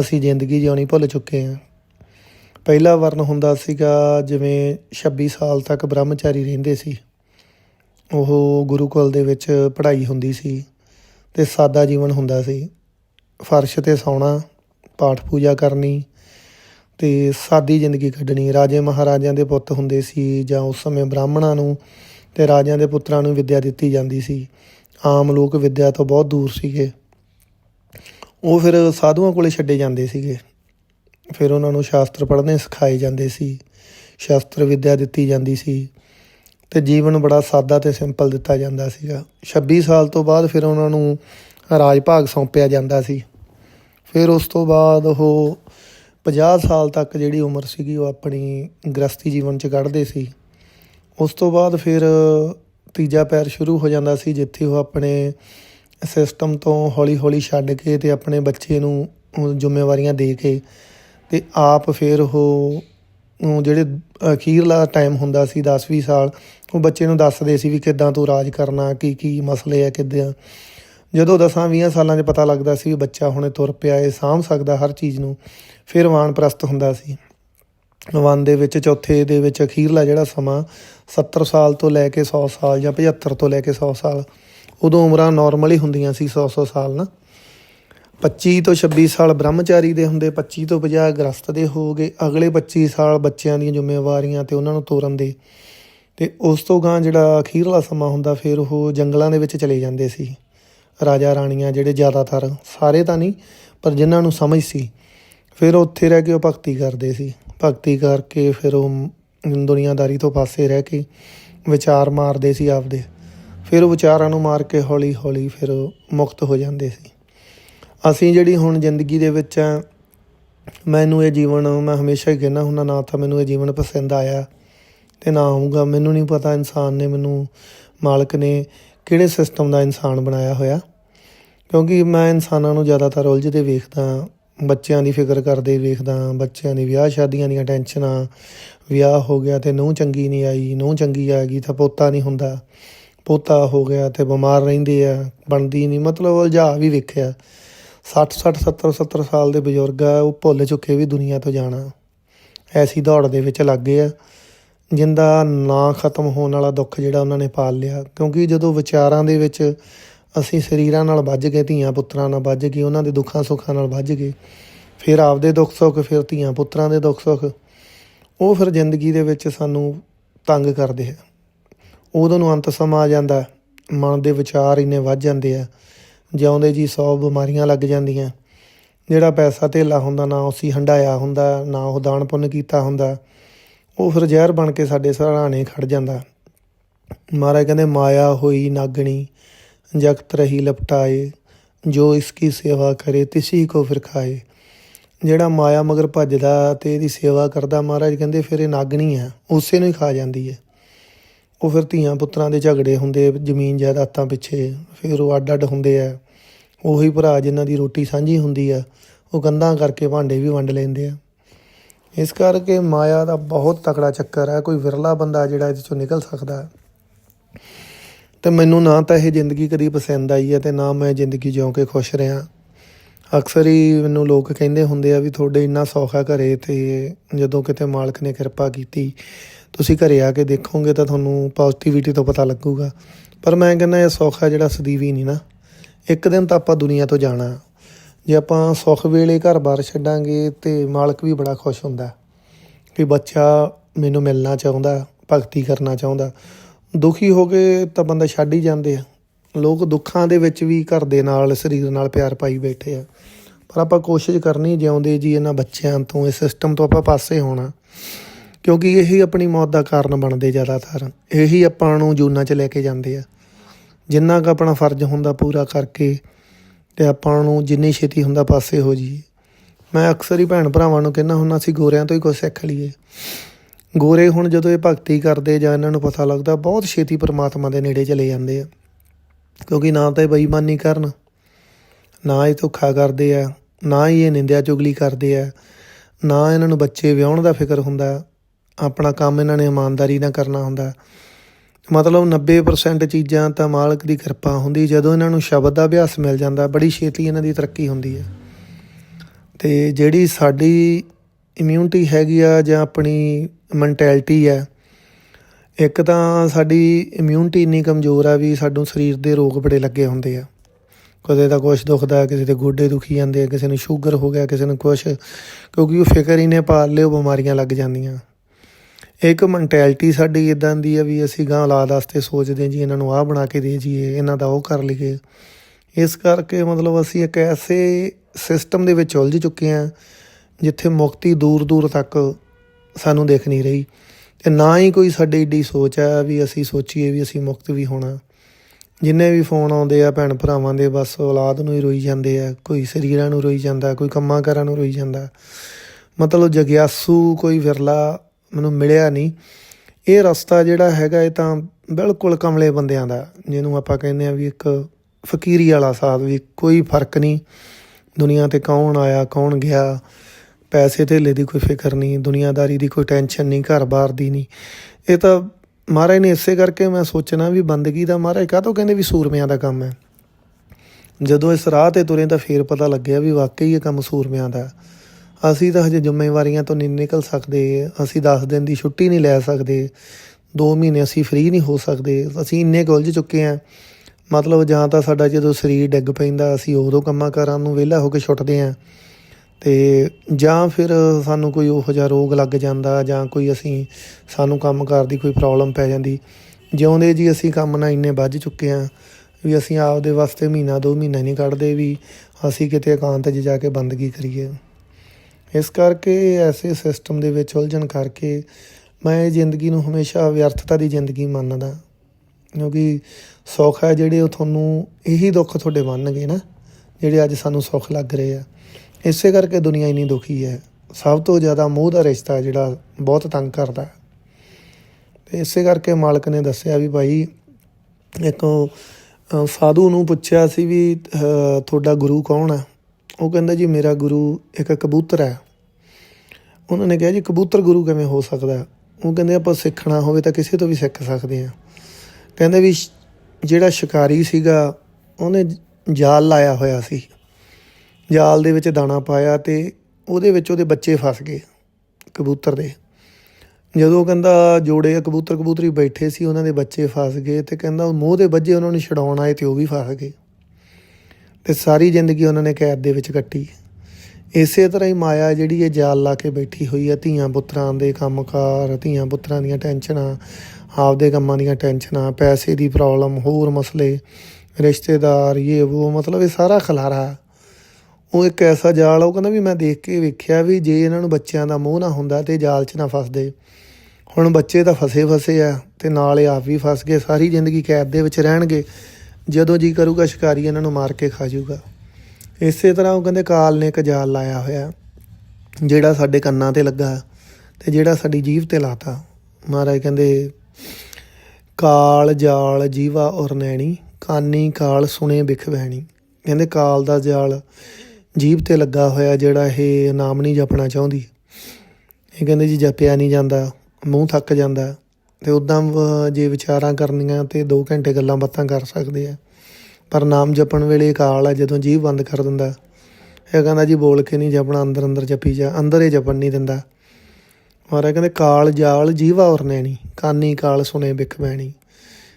ਅਸੀਂ ਜ਼ਿੰਦਗੀ ਜਿਉਣੀ ਭੁੱਲ ਚੁੱਕੇ ਹਾਂ। ਪਹਿਲਾ ਵਰਨ ਹੁੰਦਾ ਸੀਗਾ ਜਿਵੇਂ 26 ਸਾਲ ਤੱਕ ਬ੍ਰਹਮਚਾਰੀ ਰਹਿੰਦੇ ਸੀ। ਉਹ ਗੁਰੂਕੁਲ ਦੇ ਵਿੱਚ ਪੜ੍ਹਾਈ ਹੁੰਦੀ ਸੀ। ਤੇ ਸਾਦਾ ਜੀਵਨ ਹੁੰਦਾ ਸੀ। ਫਰਸ਼ ਤੇ ਸੌਣਾ, ਪਾਠ ਪੂਜਾ ਕਰਨੀ ਤੇ ਸਾਦੀ ਜ਼ਿੰਦਗੀ ਕੱਢਣੀ। ਰਾਜੇ ਮਹਾਰਾਜਿਆਂ ਦੇ ਪੁੱਤ ਹੁੰਦੇ ਸੀ ਜਾਂ ਉਸ ਸਮੇਂ ਬ੍ਰਾਹਮਣਾਂ ਨੂੰ ਤੇ ਰਾਜਿਆਂ ਦੇ ਪੁੱਤਰਾਂ ਨੂੰ ਵਿੱਦਿਆ ਦਿੱਤੀ ਜਾਂਦੀ ਸੀ। ਆਮ ਲੋਕ ਵਿੱਦਿਆ ਤੋਂ ਬਹੁਤ ਦੂਰ ਸੀਗੇ। ਉਹ ਫਿਰ ਸਾਧੂਆਂ ਕੋਲੇ ਛੱਡੇ ਜਾਂਦੇ ਸੀਗੇ। ਫਿਰ ਉਹਨਾਂ ਨੂੰ ਸ਼ਾਸਤਰ ਪੜ੍ਹਨੇ ਸਿਖਾਏ ਜਾਂਦੇ ਸੀ। ਸ਼ਾਸਤਰ ਵਿੱਦਿਆ ਦਿੱਤੀ ਜਾਂਦੀ ਸੀ। ਤੇ ਜੀਵਨ ਬੜਾ ਸਾਦਾ ਤੇ ਸਿੰਪਲ ਦਿੱਤਾ ਜਾਂਦਾ ਸੀਗਾ। 26 ਸਾਲ ਤੋਂ ਬਾਅਦ ਫਿਰ ਉਹਨਾਂ ਨੂੰ ਰਾਜ ਭਾਗ ਸੌਂਪਿਆ ਜਾਂਦਾ ਸੀ। ਫਿਰ ਉਸ ਤੋਂ ਬਾਅਦ ਉਹ 50 ਸਾਲ ਤੱਕ ਜਿਹੜੀ ਉਮਰ ਸੀਗੀ ਉਹ ਆਪਣੀ ਗ੍ਰਸਤੀ ਜੀਵਨ ਚ ਕੱਢਦੇ ਸੀ। ਉਸ ਤੋਂ ਬਾਅਦ ਫਿਰ ਤੀਜਾ ਪੈਰ ਸ਼ੁਰੂ ਹੋ ਜਾਂਦਾ ਸੀ, ਜਿੱਥੇ ਉਹ ਆਪਣੇ ਸਿਸਟਮ ਤੋਂ ਹੌਲੀ-ਹੌਲੀ ਛੱਡ ਕੇ ਤੇ ਆਪਣੇ ਬੱਚੇ ਨੂੰ ਜ਼ਿੰਮੇਵਾਰੀਆਂ ਦੇ ਕੇ ਤੇ ਆਪ ਫਿਰ ਉਹ ਜਿਹੜੇ ਅਖੀਰਲਾ ਟਾਈਮ ਹੁੰਦਾ ਸੀ 10-20 ਸਾਲ, ਉਹ ਬੱਚੇ ਨੂੰ ਦੱਸਦੇ ਸੀ ਵੀ ਕਿੱਦਾਂ ਤੂੰ ਰਾਜ ਕਰਨਾ, ਕੀ ਕੀ ਮਸਲੇ ਆ ਕਿੱਦਾਂ। ਜਦੋਂ 10-20 ਸਾਲਾਂ 'ਚ ਪਤਾ ਲੱਗਦਾ ਸੀ ਵੀ ਬੱਚਾ ਹੁਣੇ ਤੁਰ ਪਿਆ ਏ ਸਾਂਭ ਸਕਦਾ ਹਰ ਚੀਜ਼ ਨੂੰ, ਫਿਰ ਵਾਨਪ੍ਰਸਤ ਹੁੰਦਾ ਸੀ। ਵਨ ਦੇ ਵਿੱਚ, ਚੌਥੇ ਦੇ ਵਿੱਚ ਅਖੀਰਲਾ ਜਿਹੜਾ ਸਮਾਂ 70 ਸਾਲ ਤੋਂ ਲੈ ਕੇ 100 ਸਾਲ ਜਾਂ 75 ਤੋਂ ਲੈ ਕੇ 100 ਸਾਲ, ਉਦੋਂ ਉਮਰਾਂ ਨਾਰਮਲ ਹੀ ਹੁੰਦੀਆਂ ਸੀ 100-100 ਸਾਲ ਨਾ। 25 ਤੋਂ 26 ਸਾਲ ਬ੍ਰਹਮਚਾਰੀ ਦੇ ਹੁੰਦੇ 25 ਤੋਂ 50 ਗ੍ਰਸਤ ਦੇ ਹੋ ਗਏ। ਅਗਲੇ 25 ਸਾਲ ਬੱਚਿਆਂ ਦੀਆਂ ਜ਼ਿੰਮੇਵਾਰੀਆਂ ਤੇ ਉਹਨਾਂ ਨੂੰ ਤੋਰਨ ਦੇ। ਤੇ ਉਸ ਤੋਂ ਗਾਂ ਜਿਹੜਾ ਅਖੀਰਲਾ ਸਮਾਂ ਹੁੰਦਾ, ਫਿਰ ਉਹ ਜੰਗਲਾਂ ਦੇ ਵਿੱਚ ਚਲੇ ਜਾਂਦੇ ਸੀ। ਰਾਜਾ ਰਾਣੀਆਂ ਜਿਹੜੇ ਜ਼ਿਆਦਾਤਰ, ਸਾਰੇ ਤਾਂ ਨਹੀਂ, ਪਰ ਜਿਨ੍ਹਾਂ ਨੂੰ ਸਮਝ ਸੀ, ਫਿਰ ਉੱਥੇ ਰਹਿ ਕੇ ਉਹ ਭਗਤੀ ਕਰਦੇ ਸੀ। ਭਗਤੀ ਕਰਕੇ ਫਿਰ ਉਹ ਦੁਨੀਆਦਾਰੀ ਤੋਂ ਪਾਸੇ ਰਹਿ ਕੇ ਵਿਚਾਰ ਮਾਰਦੇ ਸੀ ਆਪਦੇ। ਫਿਰ ਉਹ ਵਿਚਾਰਾਂ ਨੂੰ ਮਾਰ ਕੇ ਹੌਲੀ ਹੌਲੀ ਫਿਰ ਮੁਕਤ ਹੋ ਜਾਂਦੇ ਸੀ। ਅਸੀਂ ਜਿਹੜੀ ਹੁਣ ਜ਼ਿੰਦਗੀ ਦੇ ਵਿੱਚ ਆ, ਮੈਨੂੰ ਇਹ ਜੀਵਨ ਮੈਂ ਹਮੇਸ਼ਾ ਹੀ ਕਹਿੰਦਾ ਹੁੰਦਾ, ਨਾ ਤਾਂ ਮੈਨੂੰ ਇਹ ਜੀਵਨ ਪਸੰਦ ਆਇਆ ਤੇ ਨਾ ਆਊਗਾ। ਮੈਨੂੰ ਨਹੀਂ ਪਤਾ ਇਨਸਾਨ ਨੇ ਮੈਨੂੰ, ਮਾਲਕ ਨੇ ਕਿਹੜੇ ਸਿਸਟਮ ਦਾ ਇਨਸਾਨ ਬਣਾਇਆ ਹੋਇਆ। ਕਿਉਂਕਿ ਮੈਂ ਇਨਸਾਨਾਂ ਨੂੰ ਜ਼ਿਆਦਾਤਰ ਉਲਝਦੇ ਵੇਖਦਾ, ਬੱਚਿਆਂ ਦੀ ਫਿਕਰ ਕਰਦੇ ਵੇਖਦਾ, ਬੱਚਿਆਂ ਦੀ ਵਿਆਹ ਸ਼ਾਦੀਆਂ ਦੀਆਂ ਟੈਨਸ਼ਨਾਂ, ਵਿਆਹ ਹੋ ਗਿਆ ਤੇ ਨੂੰਹ ਚੰਗੀ ਨਹੀਂ ਆਈ, ਨੂੰਹ ਚੰਗੀ ਆ ਗਈ ਤਾਂ ਪੋਤਾ ਨਹੀਂ ਹੁੰਦਾ। ਪੋਤਾ ਹੋ ਗਿਆ ਤੇ ਬਿਮਾਰ ਰਹਿੰਦੇ ਆ, ਬਣਦੀ ਨਹੀਂ, ਮਤਲਬ ਉਲਝਾ ਵੀ ਵੇਖਿਆ। 60 60 70 70 ਸਾਲ ਦੇ ਬਜ਼ੁਰਗ ਆ, ਉਹ ਭੁੱਲ ਚੁੱਕੇ ਵੀ ਦੁਨੀਆ ਤੋਂ ਜਾਣਾ। ਐਸੀ ਦੌੜ ਦੇ ਵਿੱਚ ਲੱਗੇ ਆ, ਜਿੰਦਾ ਨਾ ਖਤਮ ਹੋਣ ਵਾਲਾ ਦੁੱਖ ਜਿਹੜਾ ਉਹਨਾਂ ਨੇ ਪਾਲ ਲਿਆ। ਕਿਉਂਕਿ ਜਦੋਂ ਵਿਚਾਰਾਂ ਦੇ ਵਿੱਚ ਅਸੀਂ ਸਰੀਰਾਂ ਨਾਲ ਵੱਜ ਗਏ, ਧੀਆਂ ਪੁੱਤਰਾਂ ਨਾਲ ਵੱਜ ਗਏ, ਉਹਨਾਂ ਦੇ ਦੁੱਖਾਂ ਸੁੱਖਾਂ ਨਾਲ ਵੱਜ ਗਏ, ਫਿਰ ਆਪਦੇ ਦੁੱਖ ਸੁੱਖ, ਫਿਰ ਧੀਆਂ ਪੁੱਤਰਾਂ ਦੇ ਦੁੱਖ ਸੁੱਖ, ਉਹ ਫਿਰ ਜ਼ਿੰਦਗੀ ਦੇ ਵਿੱਚ ਸਾਨੂੰ ਤੰਗ ਕਰਦੇ ਆ। ਉਦੋਂ ਨੂੰ ਅੰਤ ਸਮਾਂ ਆ ਜਾਂਦਾ, ਮਨ ਦੇ ਵਿਚਾਰ ਇੰਨੇ ਵੱਜ ਜਾਂਦੇ ਆ ਜਿਉਂਦੇ ਜੀ 100 ਬਿਮਾਰੀਆਂ ਲੱਗ ਜਾਂਦੀਆਂ। ਜਿਹੜਾ ਪੈਸਾ ਧੇਲਾ ਹੁੰਦਾ, ਨਾ ਉਸੀ ਹੰਡਾਇਆ ਹੁੰਦਾ, ਨਾ ਉਹ ਦਾਨ ਪੁੰਨ ਕੀਤਾ ਹੁੰਦਾ, ਉਹ ਫਿਰ ਜ਼ਹਿਰ ਬਣ ਕੇ ਸਾਡੇ ਸਰਾਣੇ ਖੜ ਜਾਂਦਾ। ਮਹਾਰਾਜ ਕਹਿੰਦੇ, ਮਾਇਆ ਹੋਈ ਨਾਗਣੀ, ਜਗਤ ਰਹੀ ਲਪਟਾਏ, ਜੋ ਇਸकी ਸੇਵਾ ਕਰੇ, ਤਿਸੀ ਕੋ ਫਿਰ ਖਾਏ। ਜਿਹੜਾ ਮਾਇਆ ਮਗਰ ਭੱਜਦਾ ਤੇ ਇਹਦੀ ਸੇਵਾ ਕਰਦਾ, ਮਹਾਰਾਜ ਕਹਿੰਦੇ, ਫਿਰ ਇਹ ਨਾਗਣੀ ਆ ਉਸੇ ਨੂੰ ਹੀ ਖਾ ਜਾਂਦੀ ਹੈ। ਉਹ ਫਿਰ ਧੀਆਂ ਪੁੱਤਰਾਂ ਦੇ ਝਗੜੇ ਹੁੰਦੇ ਜ਼ਮੀਨ ਜਾਇਦਾਦਾਂ ਪਿੱਛੇ ਫਿਰ ਉਹ ਅੱਡ ਅੱਡ ਹੁੰਦੇ ਆ। ਉਹੀ ਭਰਾ ਜਿਨ੍ਹਾਂ ਦੀ ਰੋਟੀ ਸਾਂਝੀ ਹੁੰਦੀ ਆ, ਉਹ ਕੰਧਾਂ ਕਰਕੇ ਭਾਂਡੇ ਵੀ ਵੰਡ ਲੈਂਦੇ ਆ। ਇਸ ਕਰਕੇ ਮਾਇਆ ਦਾ ਬਹੁਤ ਤਕੜਾ ਚੱਕਰ ਹੈ ਕੋਈ ਵਿਰਲਾ ਬੰਦਾ ਜਿਹੜਾ ਇਹਦੇ ਚੋਂ ਨਿਕਲ ਸਕਦਾ। ਹੈ ਤੇ ਮੈਨੂੰ ਨਾ ਤਾਂ ਇਹ ਜ਼ਿੰਦਗੀ ਕਦੀ ਪਸੰਦ ਆਈ ਹੈ ਤੇ ਨਾ ਮੈਂ ਜ਼ਿੰਦਗੀ ਜਿਉਂ ਕੇ ਖੁਸ਼ ਰਿਹਾ। ਅਕਸਰ ਹੀ ਮੈਨੂੰ ਲੋਕ ਕਹਿੰਦੇ ਹੁੰਦੇ ਆ ਵੀ ਤੁਹਾਡੇ ਇੰਨਾ ਸੌਖਾ ਘਰੇ ਤੇ ਜਦੋਂ ਕਿਤੇ ਮਾਲਕ ਨੇ ਕਿਰਪਾ ਕੀਤੀ ਤੁਸੀਂ ਘਰੇ ਆ ਕੇ ਦੇਖੋਗੇ ਤਾਂ ਤੁਹਾਨੂੰ ਪੋਜ਼ਿਟਿਵਿਟੀ ਤੋਂ ਪਤਾ ਲੱਗੂਗਾ। ਪਰ ਮੈਂ ਕਹਿੰਦਾ ਇਹ ਸੌਖਾ ਜਿਹੜਾ ਸਦੀਵੀ ਨਹੀਂ ਨਾ। ਇੱਕ ਦਿਨ ਤਾਂ ਆਪਾਂ ਦੁਨੀਆ ਤੋਂ ਜਾਣਾ। ਜੇ ਆਪਾਂ ਸੁੱਖ ਵੇਲੇ ਘਰ-ਬਾਰ ਛੱਡਾਂਗੇ ਤੇ ਮਾਲਕ ਵੀ ਬੜਾ ਖੁਸ਼ ਹੁੰਦਾ। ਕਿ ਬੱਚਾ ਮੈਨੂੰ ਮਿਲਣਾ ਚਾਹੁੰਦਾ, ਭਗਤੀ ਕਰਨਾ ਚਾਹੁੰਦਾ। ਦੁਖੀ ਹੋ ਕੇ ਤਾਂ ਬੰਦਾ ਛੱਡ ਹੀ ਜਾਂਦੇ ਆ। ਲੋਕ ਦੁੱਖਾਂ ਦੇ ਵਿੱਚ ਵੀ ਘਰ ਦੇ ਨਾਲ, ਸਰੀਰ ਨਾਲ ਪਿਆਰ ਪਾਈ ਬੈਠੇ ਆ। ਪਰ ਆਪਾਂ ਕੋਸ਼ਿਸ਼ ਕਰਨੀ, ਜਿਉਂਦੇ ਜੀ ਇਹਨਾਂ ਬੱਚਿਆਂ ਤੋਂ, ਇਸ ਸਿਸਟਮ ਤੋਂ ਆਪਾਂ ਪਾਸੇ ਹੋਣਾ। ਕਿਉਂਕਿ ਇਹੀ ਆਪਣੀ ਮੌਤ ਦਾ ਕਾਰਨ ਬਣਦੇ ਜ਼ਿਆਦਾਤਰ। ਇਹੀ ਆਪਾਂ ਨੂੰ ਜੂਨਾਂ 'ਚ ਲੈ ਕੇ ਜਾਂਦੇ ਆ। ਜਿੰਨਾ ਕੁ ਆਪਣਾ ਫਰਜ਼ ਹੁੰਦਾ ਪੂਰਾ ਕਰਕੇ ਤੇ ਆਪਾਂ ਨੂੰ ਜਿੰਨੀ ਛੇਤੀ ਹੁੰਦਾ ਪਾਸੇ ਹੋ ਜੀ ਮੈਂ ਅਕਸਰ ਹੀ ਭੈਣ ਭਰਾਵਾਂ ਨੂੰ ਕਹਿੰਦਾ ਹੁੰਦਾ ਸੀ ਗੋਰਿਆਂ ਤੋਂ ਹੀ ਕੁਝ ਸਿੱਖ ਲਈਏ। ਗੋਰੇ ਹੁਣ ਜਦੋਂ ਇਹ ਭਗਤੀ ਕਰਦੇ ਜਾਂ ਇਹਨਾਂ ਨੂੰ ਪਤਾ ਲੱਗਦਾ, ਬਹੁਤ ਛੇਤੀ ਪਰਮਾਤਮਾ ਦੇ ਨੇੜੇ ਚਲੇ ਜਾਂਦੇ ਆ। ਕਿਉਂਕਿ ਨਾ ਤਾਂ ਇਹ ਬੇਈਮਾਨੀ ਕਰਨ, ਨਾ ਇਹ ਧੋਖਾ ਕਰਦੇ ਆ, ਨਾ ਹੀ ਇਹ ਨਿੰਦਿਆ ਚੁਗਲੀ ਕਰਦੇ ਆ, ਨਾ ਇਹਨਾਂ ਨੂੰ ਬੱਚੇ ਵਿਆਹਣ ਦਾ ਫਿਕਰ ਹੁੰਦਾ। ਆਪਣਾ ਕੰਮ ਇਹਨਾਂ ਨੇ ਇਮਾਨਦਾਰੀ ਨਾਲ ਕਰਨਾ ਹੁੰਦਾ ਮਤਲਬ 90% ਚੀਜ਼ਾਂ ਤਾਂ ਮਾਲਕ ਦੀ ਕਿਰਪਾ ਹੁੰਦੀ, ਜਦੋਂ ਇਹਨਾਂ ਨੂੰ ਸ਼ਬਦ ਦਾ ਅਭਿਆਸ ਮਿਲ ਜਾਂਦਾ, ਬੜੀ ਛੇਤੀ ਇਹਨਾਂ ਦੀ ਤਰੱਕੀ ਹੁੰਦੀ ਹੈ। ਤੇ ਜਿਹੜੀ ਸਾਡੀ ਇਮਿਊਨਿਟੀ ਹੈਗੀ ਆ ਜਾਂ ਆਪਣੀ ਮੈਂਟੈਲਿਟੀ ਹੈ, ਇੱਕ ਤਾਂ ਸਾਡੀ ਇਮਿਊਨਿਟੀ ਇੰਨੀ ਕਮਜ਼ੋਰ ਆ ਵੀ ਸਾਨੂੰ ਸਰੀਰ ਦੇ ਰੋਗ ਬੜੇ ਲੱਗੇ ਹੁੰਦੇ ਆ। ਕਦੇ ਤਾਂ ਕੁਛ ਦੁਖਦਾ, ਕਿਸੇ ਦੇ ਗੋਡੇ ਦੁਖੀ ਜਾਂਦੇ ਆ, ਕਿਸੇ ਨੂੰ ਸ਼ੂਗਰ ਹੋ ਗਿਆ, ਕਿਸੇ ਨੂੰ ਕੁਛ, ਕਿਉਂਕਿ ਉਹ ਫਿਕਰ ਹੀ ਨੇ, ਪਾਲ ਲਿਓ, ਬਿਮਾਰੀਆਂ ਲੱਗ ਜਾਂਦੀਆਂ। ਇੱਕ ਮੈਂਟੈਲਿਟੀ ਸਾਡੀ ਇਦਾਂ ਦੀ ਆ ਵੀ ਅਸੀਂ ਗਾਂ ਔਲਾਦ ਵਾਸਤੇ ਸੋਚਦੇ ਜੀ, ਇਹਨਾਂ ਨੂੰ ਆਹ ਬਣਾ ਕੇ ਦੇ ਜੀਏ ਇਹਨਾਂ ਦਾ ਉਹ ਕਰ ਲਈਏ। ਇਸ ਕਰਕੇ ਮਤਲਬ ਅਸੀਂ ਇੱਕ ਐਸੇ ਸਿਸਟਮ ਦੇ ਵਿੱਚ ਉਲਝ ਚੁੱਕੇ ਹਾਂ, ਜਿੱਥੇ ਮੁਕਤੀ ਦੂਰ ਦੂਰ ਤੱਕ ਸਾਨੂੰ ਦਿਖ ਨਹੀਂ ਰਹੀ। ਤੇ ਨਾ ਹੀ ਕੋਈ ਸਾਡੀ ਏਡੀ ਸੋਚ ਹੈ ਵੀ ਅਸੀਂ ਸੋਚੀਏ ਵੀ ਅਸੀਂ ਮੁਕਤ ਵੀ ਹੋਣਾ। ਜਿੰਨੇ ਵੀ ਫੋਨ ਆਉਂਦੇ ਆ, ਭੈਣ ਭਰਾਵਾਂ ਦੇ, ਬਸ ਔਲਾਦ ਨੂੰ ਹੀ ਰੋਈ ਜਾਂਦੇ ਆ, ਕੋਈ ਸਰੀਰਾਂ ਨੂੰ ਰੋਈ ਜਾਂਦਾ, ਕੋਈ ਕੰਮਾਂ ਕਾਰਾਂ ਨੂੰ ਰੋਈ ਜਾਂਦਾ। ਮਤਲਬ ਜਗਿਆਸੂ, ਕੋਈ ਵਿਰਲਾ ਮੈਨੂੰ ਮਿਲਿਆ ਨਹੀਂ। ਇਹ ਰਸਤਾ ਜਿਹੜਾ ਹੈਗਾ ਇਹ ਤਾਂ ਬਿਲਕੁਲ ਕਮਲੇ ਬੰਦਿਆਂ ਦਾ ਜਿਹਨੂੰ ਆਪਾਂ ਕਹਿੰਦੇ ਆ ਵੀ ਇੱਕ ਫਕੀਰੀ ਵਾਲਾ ਸਾਥ ਵੀ ਕੋਈ ਫ਼ਰਕ ਨਹੀਂ। ਦੁਨੀਆ ਤੇ ਕੌਣ ਆਇਆ, ਕੌਣ ਗਿਆ, ਪੈਸੇ ਧੇਲੇ ਦੀ ਕੋਈ ਫਿਕਰ ਨਹੀਂ, ਦੁਨੀਆਦਾਰੀ ਦੀ ਕੋਈ ਟੈਨਸ਼ਨ ਨਹੀਂ, ਘਰ-ਬਾਰ ਦੀ ਨਹੀਂ। ਇਹ ਤਾਂ ਮਹਾਰਾਜ ਨੇ ਇਸੇ ਕਰਕੇ ਮੈਂ ਸੋਚਣਾ ਵੀ ਬੰਦਗੀ ਦਾ ਮਹਾਰਾਜ ਕਾਹ ਤੋਂ ਕਹਿੰਦੇ ਵੀ ਸੂਰਮਿਆਂ ਦਾ ਕੰਮ ਹੈ। ਜਦੋਂ ਇਸ ਰਾਹ ਤੇ ਤੁਰੇ ਤਾਂ ਫੇਰ ਪਤਾ ਲੱਗਿਆ ਵੀ ਵਾਕਈ ਇਹ ਕੰਮ ਸੂਰਮਿਆਂ ਦਾ ਹੈ। ਅਸੀਂ ਤਾਂ ਹਜੇ ਜ਼ਿੰਮੇਵਾਰੀਆਂ ਤੋਂ ਨਹੀਂ ਨਿਕਲ ਸਕਦੇ, ਅਸੀਂ 10 ਦਿਨ ਦੀ ਛੁੱਟੀ ਨਹੀਂ ਲੈ ਸਕਦੇ 2 ਮਹੀਨੇ ਅਸੀਂ ਫ੍ਰੀ ਨਹੀਂ ਹੋ ਸਕਦੇ, ਅਸੀਂ ਇੰਨੇ ਗੁਲਝ ਚੁੱਕੇ ਹਾਂ। ਮਤਲਬ ਜਾਂ ਤਾਂ ਸਾਡਾ ਜਦੋਂ ਸਰੀਰ ਡਿੱਗ ਪੈਂਦਾ, ਅਸੀਂ ਉਦੋਂ ਕੰਮਾਂ ਕਾਰਾਂ ਨੂੰ ਵਿਹਲਾ ਹੋ ਕੇ ਛੁੱਟਦੇ ਹਾਂ। ਤੇ ਜਾਂ ਫਿਰ ਸਾਨੂੰ ਕੋਈ ਉਹੋ ਜਿਹਾ ਰੋਗ ਲੱਗ ਜਾਂਦਾ ਜਾਂ ਕੋਈ ਅਸੀਂ, ਸਾਨੂੰ ਕੰਮਕਾਰ ਦੀ ਕੋਈ ਪ੍ਰੋਬਲਮ ਪੈ ਜਾਂਦੀ। ਜਿਉਂਦੇ ਜੀ ਅਸੀਂ ਕੰਮ ਨਾਲ ਇੰਨੇ ਵੱਜ ਚੁੱਕੇ ਹਾਂ ਵੀ ਅਸੀਂ ਆਪਦੇ ਵਾਸਤੇ ਮਹੀਨਾ, ਦੋ ਮਹੀਨਾ ਨਹੀਂ ਕੱਢਦੇ ਵੀ ਅਸੀਂ ਕਿਤੇ ਇਕਾਂਤ 'ਚ ਜਾ ਕੇ ਬੰਦਗੀ ਕਰੀਏ। ਇਸ ਕਰਕੇ ਐਸੇ ਸਿਸਟਮ ਦੇ ਵਿੱਚ ਉਲਝਣ ਕਰਕੇ ਮੈਂ ਇਹ ਜ਼ਿੰਦਗੀ ਨੂੰ ਹਮੇਸ਼ਾ ਵਿਅਰਥਤਾ ਦੀ ਜ਼ਿੰਦਗੀ ਮੰਨਦਾ। ਕਿਉਂਕਿ ਸੁੱਖ ਹੈ ਜਿਹੜੇ ਉਹ ਤੁਹਾਨੂੰ ਇਹੀ ਦੁੱਖ ਤੁਹਾਡੇ ਬਣਨਗੇ ਨਾ, ਜਿਹੜੇ ਅੱਜ ਸਾਨੂੰ ਸੁੱਖ ਲੱਗ ਰਹੇ ਆ। ਇਸੇ ਕਰਕੇ ਦੁਨੀਆ ਇੰਨੀ ਦੁਖੀ ਹੈ। ਸਭ ਤੋਂ ਜ਼ਿਆਦਾ ਮੋਹ ਦਾ ਰਿਸ਼ਤਾ ਜਿਹੜਾ ਬਹੁਤ ਤੰਗ ਕਰਦਾ। ਹੈ। ਤੇ ਇਸੇ ਕਰਕੇ ਮਾਲਕ ਨੇ ਦੱਸਿਆ ਵੀ ਭਾਈ, ਇੱਕ ਸਾਧੂ ਨੂੰ ਪੁੱਛਿਆ ਸੀ ਵੀ ਤੁਹਾਡਾ ਗੁਰੂ ਕੌਣ ਹੈ ਉਹ ਕਹਿੰਦਾ ਜੀ, ਮੇਰਾ ਗੁਰੂ ਇੱਕ ਕਬੂਤਰ ਹੈ। ਉਹਨਾਂ ਨੇ ਕਿਹਾ ਜੀ, ਕਬੂਤਰ ਗੁਰੂ ਕਿਵੇਂ ਹੋ ਸਕਦਾ ਉਹ ਕਹਿੰਦੇ, ਆਪਾਂ ਸਿੱਖਣਾ ਹੋਵੇ ਤਾਂ ਕਿਸੇ ਤੋਂ ਵੀ ਸਿੱਖ ਸਕਦੇ ਆ ਕਹਿੰਦੇ ਵੀ ਜਿਹੜਾ ਸ਼ਿਕਾਰੀ ਸੀਗਾ, ਉਹਨੇ ਜਾਲ ਲਾਇਆ ਹੋਇਆ ਸੀ। ਜਾਲ ਦੇ ਵਿੱਚ ਦਾਣਾ ਪਾਇਆ ਤੇ ਉਹਦੇ ਵਿੱਚ ਉਹਦੇ ਬੱਚੇ ਫਸ ਗਏ, ਕਬੂਤਰ ਦੇ। ਜਦੋਂ ਕਹਿੰਦਾ ਜੋੜੇ ਕਬੂਤਰ ਕਬੂਤਰੀ ਬੈਠੇ ਸੀ, ਉਹਨਾਂ ਦੇ ਬੱਚੇ ਫਸ ਗਏ ਤੇ ਕਹਿੰਦਾ ਉਹ ਮੋਹ ਦੇ ਵੱਜੇ ਉਹਨਾਂ ਨੂੰ ਛਡਾਉਣ ਆਏ ਤੇ ਉਹ ਵੀ ਫਸ ਗਏ। ਤੇ ਸਾਰੀ ਜ਼ਿੰਦਗੀ ਉਹਨਾਂ ਨੇ ਕੈਦ ਦੇ ਵਿੱਚ ਕੱਟੀ। ਇਸੇ ਤਰ੍ਹਾਂ ਹੀ ਮਾਇਆ ਜਿਹੜੀ ਇਹ ਜਾਲ ਲਾ ਕੇ ਬੈਠੀ ਹੋਈ ਹੈ ਧੀਆਂ ਪੁੱਤਰਾਂ ਦੇ ਕੰਮਕਾਰ, ਧੀਆਂ ਪੁੱਤਰਾਂ ਦੀਆਂ ਟੈਨਸ਼ਨਾਂ, ਆਪਦੇ ਕੰਮਾਂ ਦੀਆਂ ਟੈਨਸ਼ਨਾਂ, ਪੈਸੇ ਦੀ ਪ੍ਰੋਬਲਮ ਹੋਰ ਮਸਲੇ, ਰਿਸ਼ਤੇਦਾਰ, ਇਹ ਉਹ ਮਤਲਬ ਇਹ ਸਾਰਾ ਖਲਾਰਾ। ਉਹ ਇੱਕ ਐਸਾ ਜਾਲ ਆ, ਉਹ ਕਹਿੰਦਾ ਵੀ ਮੈਂ ਦੇਖ ਕੇ ਵੇਖਿਆ ਵੀ ਜੇ ਇਹਨਾਂ ਨੂੰ ਬੱਚਿਆਂ ਦਾ ਮੋਹ ਨਾ ਹੁੰਦਾ ਤੇ ਜਾਲ 'ਚ ਨਾ ਫਸਦੇ। ਹੁਣ ਬੱਚੇ ਤਾਂ ਫਸੇ ਫਸੇ ਆ ਤੇ ਨਾਲ ਇਹ ਆਪ ਵੀ ਫਸ ਗਏ, ਸਾਰੀ ਜ਼ਿੰਦਗੀ ਕੈਦ ਦੇ ਵਿੱਚ ਰਹਿਣਗੇ। ਜਦੋਂ ਜੀ ਕਰੂਗਾ, ਸ਼ਿਕਾਰੀ ਇਹਨਾਂ ਨੂੰ ਮਾਰ ਕੇ ਖਾ ਜਾਊਗਾ। ਇਸੇ ਤਰ੍ਹਾਂ ਉਹ ਕਹਿੰਦੇ ਕਾਲ ਨੇ ਇੱਕ ਜਾਲ ਲਾਇਆ ਹੋਇਆ, ਜਿਹੜਾ ਸਾਡੇ ਕੰਨਾਂ ਤੇ ਲੱਗਾ ਤੇ ਜਿਹੜਾ ਸਾਡੀ ਜੀਭ ਤੇ ਲਾਤਾ। ਮਹਾਰਾਜ ਕਹਿੰਦੇ, ਕਾਲ ਜਾਲ ਜੀਵਾ ਔਰ ਨੈਣੀ, ਕਾਨੀ ਕਾਲ ਸੁਣੇ ਬਿਖ ਬਹਿਣੀ ਕਹਿੰਦੇ ਕਾਲ ਦਾ ਜਾਲ ਜੀਭ ਤੇ ਲੱਗਾ ਹੋਇਆ ਜਿਹੜਾ ਇਹ ਨਾਮ ਨਹੀਂ ਜਪਣਾ ਚਾਹੁੰਦੀ। ਇਹ ਕਹਿੰਦੇ ਜੀ ਜਪਿਆ ਨਹੀਂ ਜਾਂਦਾ, ਮੂੰਹ ਥੱਕ ਜਾਂਦਾ ਤੇ ਉਦਾਂ ਜੇ ਵਿਚਾਰਾਂ ਕਰਨੀਆਂ ਤੇ 2 ਘੰਟੇ ਗੱਲਾਂ ਬਾਤਾਂ ਕਰ ਸਕਦੇ ਆ। ਪਰ ਨਾਮ ਜਪਣ ਵੇਲੇ ਕਾਲ ਆ ਜਦੋਂ ਜੀਭ ਬੰਦ ਕਰ ਦਿੰਦਾ। ਇਹ ਕਹਿੰਦਾ ਜੀ ਬੋਲ ਕੇ ਨਹੀਂ ਜਪਣਾ, ਅੰਦਰ ਅੰਦਰ ਜਪੀ ਜਾ, ਅੰਦਰ ਹੀ ਜਪਣ ਨਹੀਂ ਦਿੰਦਾ। ਮਹਾਰਾਜ ਕਹਿੰਦੇ ਕਾਲ ਜਾਲ ਜੀਵਾ ਔਰ ਨੈਣੀ, ਕਾਨੀ ਕਾਲ ਸੁਣੇ ਬਿਖ ਬੈਣੀ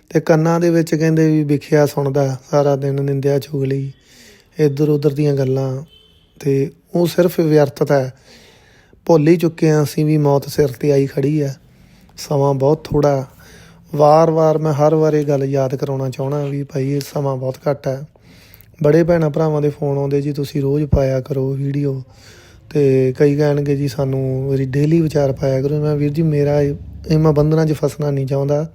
ਤੇ ਕੰਨਾਂ ਦੇ ਵਿੱਚ ਕਹਿੰਦੇ ਵੀ ਵਿਖਿਆ ਸੁਣਦਾ, ਸਾਰਾ ਦਿਨ ਨਿੰਦਿਆ ਚੁਗਲੀ ਇੱਧਰ ਉੱਧਰ ਦੀਆਂ ਗੱਲਾਂ, ਤੇ ਉਹ ਸਿਰਫ ਵਿਅਰਥਤਾ ਹੈ। ਭੁੱਲ ਹੀ ਚੁੱਕੇ ਹਾਂ ਅਸੀਂ ਵੀ ਮੌਤ ਸਿਰ ਤੇ ਆਈ ਖੜੀ ਹੈ। ਸਮਾਂ ਬਹੁਤ ਥੋੜਾ ਵਾਰ-ਵਾਰ ਮੈਂ ਹਰ ਵਾਰ ਇਹ ਗੱਲ ਯਾਦ ਕਰਾਉਣਾ ਚਾਹਣਾ ਵੀ ਭਾਈ ਇਹ ਸਮਾਂ ਬਹੁਤ ਘੱਟ ਹੈ। ਬੜੇ ਭੈਣਾਂ ਭਰਾਵਾਂ ਦੇ ਫੋਨ ਆਉਂਦੇ ਜੀ, ਤੁਸੀਂ ਰੋਜ਼ ਪਾਇਆ ਕਰੋ ਵੀਡੀਓ ਤੇ ਕਈ ਕਹਿਣਗੇ ਜੀ, ਸਾਨੂੰ ਮੇਰੀ ਡੇਲੀ ਵਿਚਾਰ ਪਾਇਆ ਕਰੋ। ਮੈਂ ਵੀਰ ਜੀ, ਮੇਰਾ ਇਹ ਇਹ ਮੈਂ ਬੰਧਨਾਂ 'ਚ ਫਸਣਾ ਨਹੀਂ ਚਾਹੁੰਦਾ।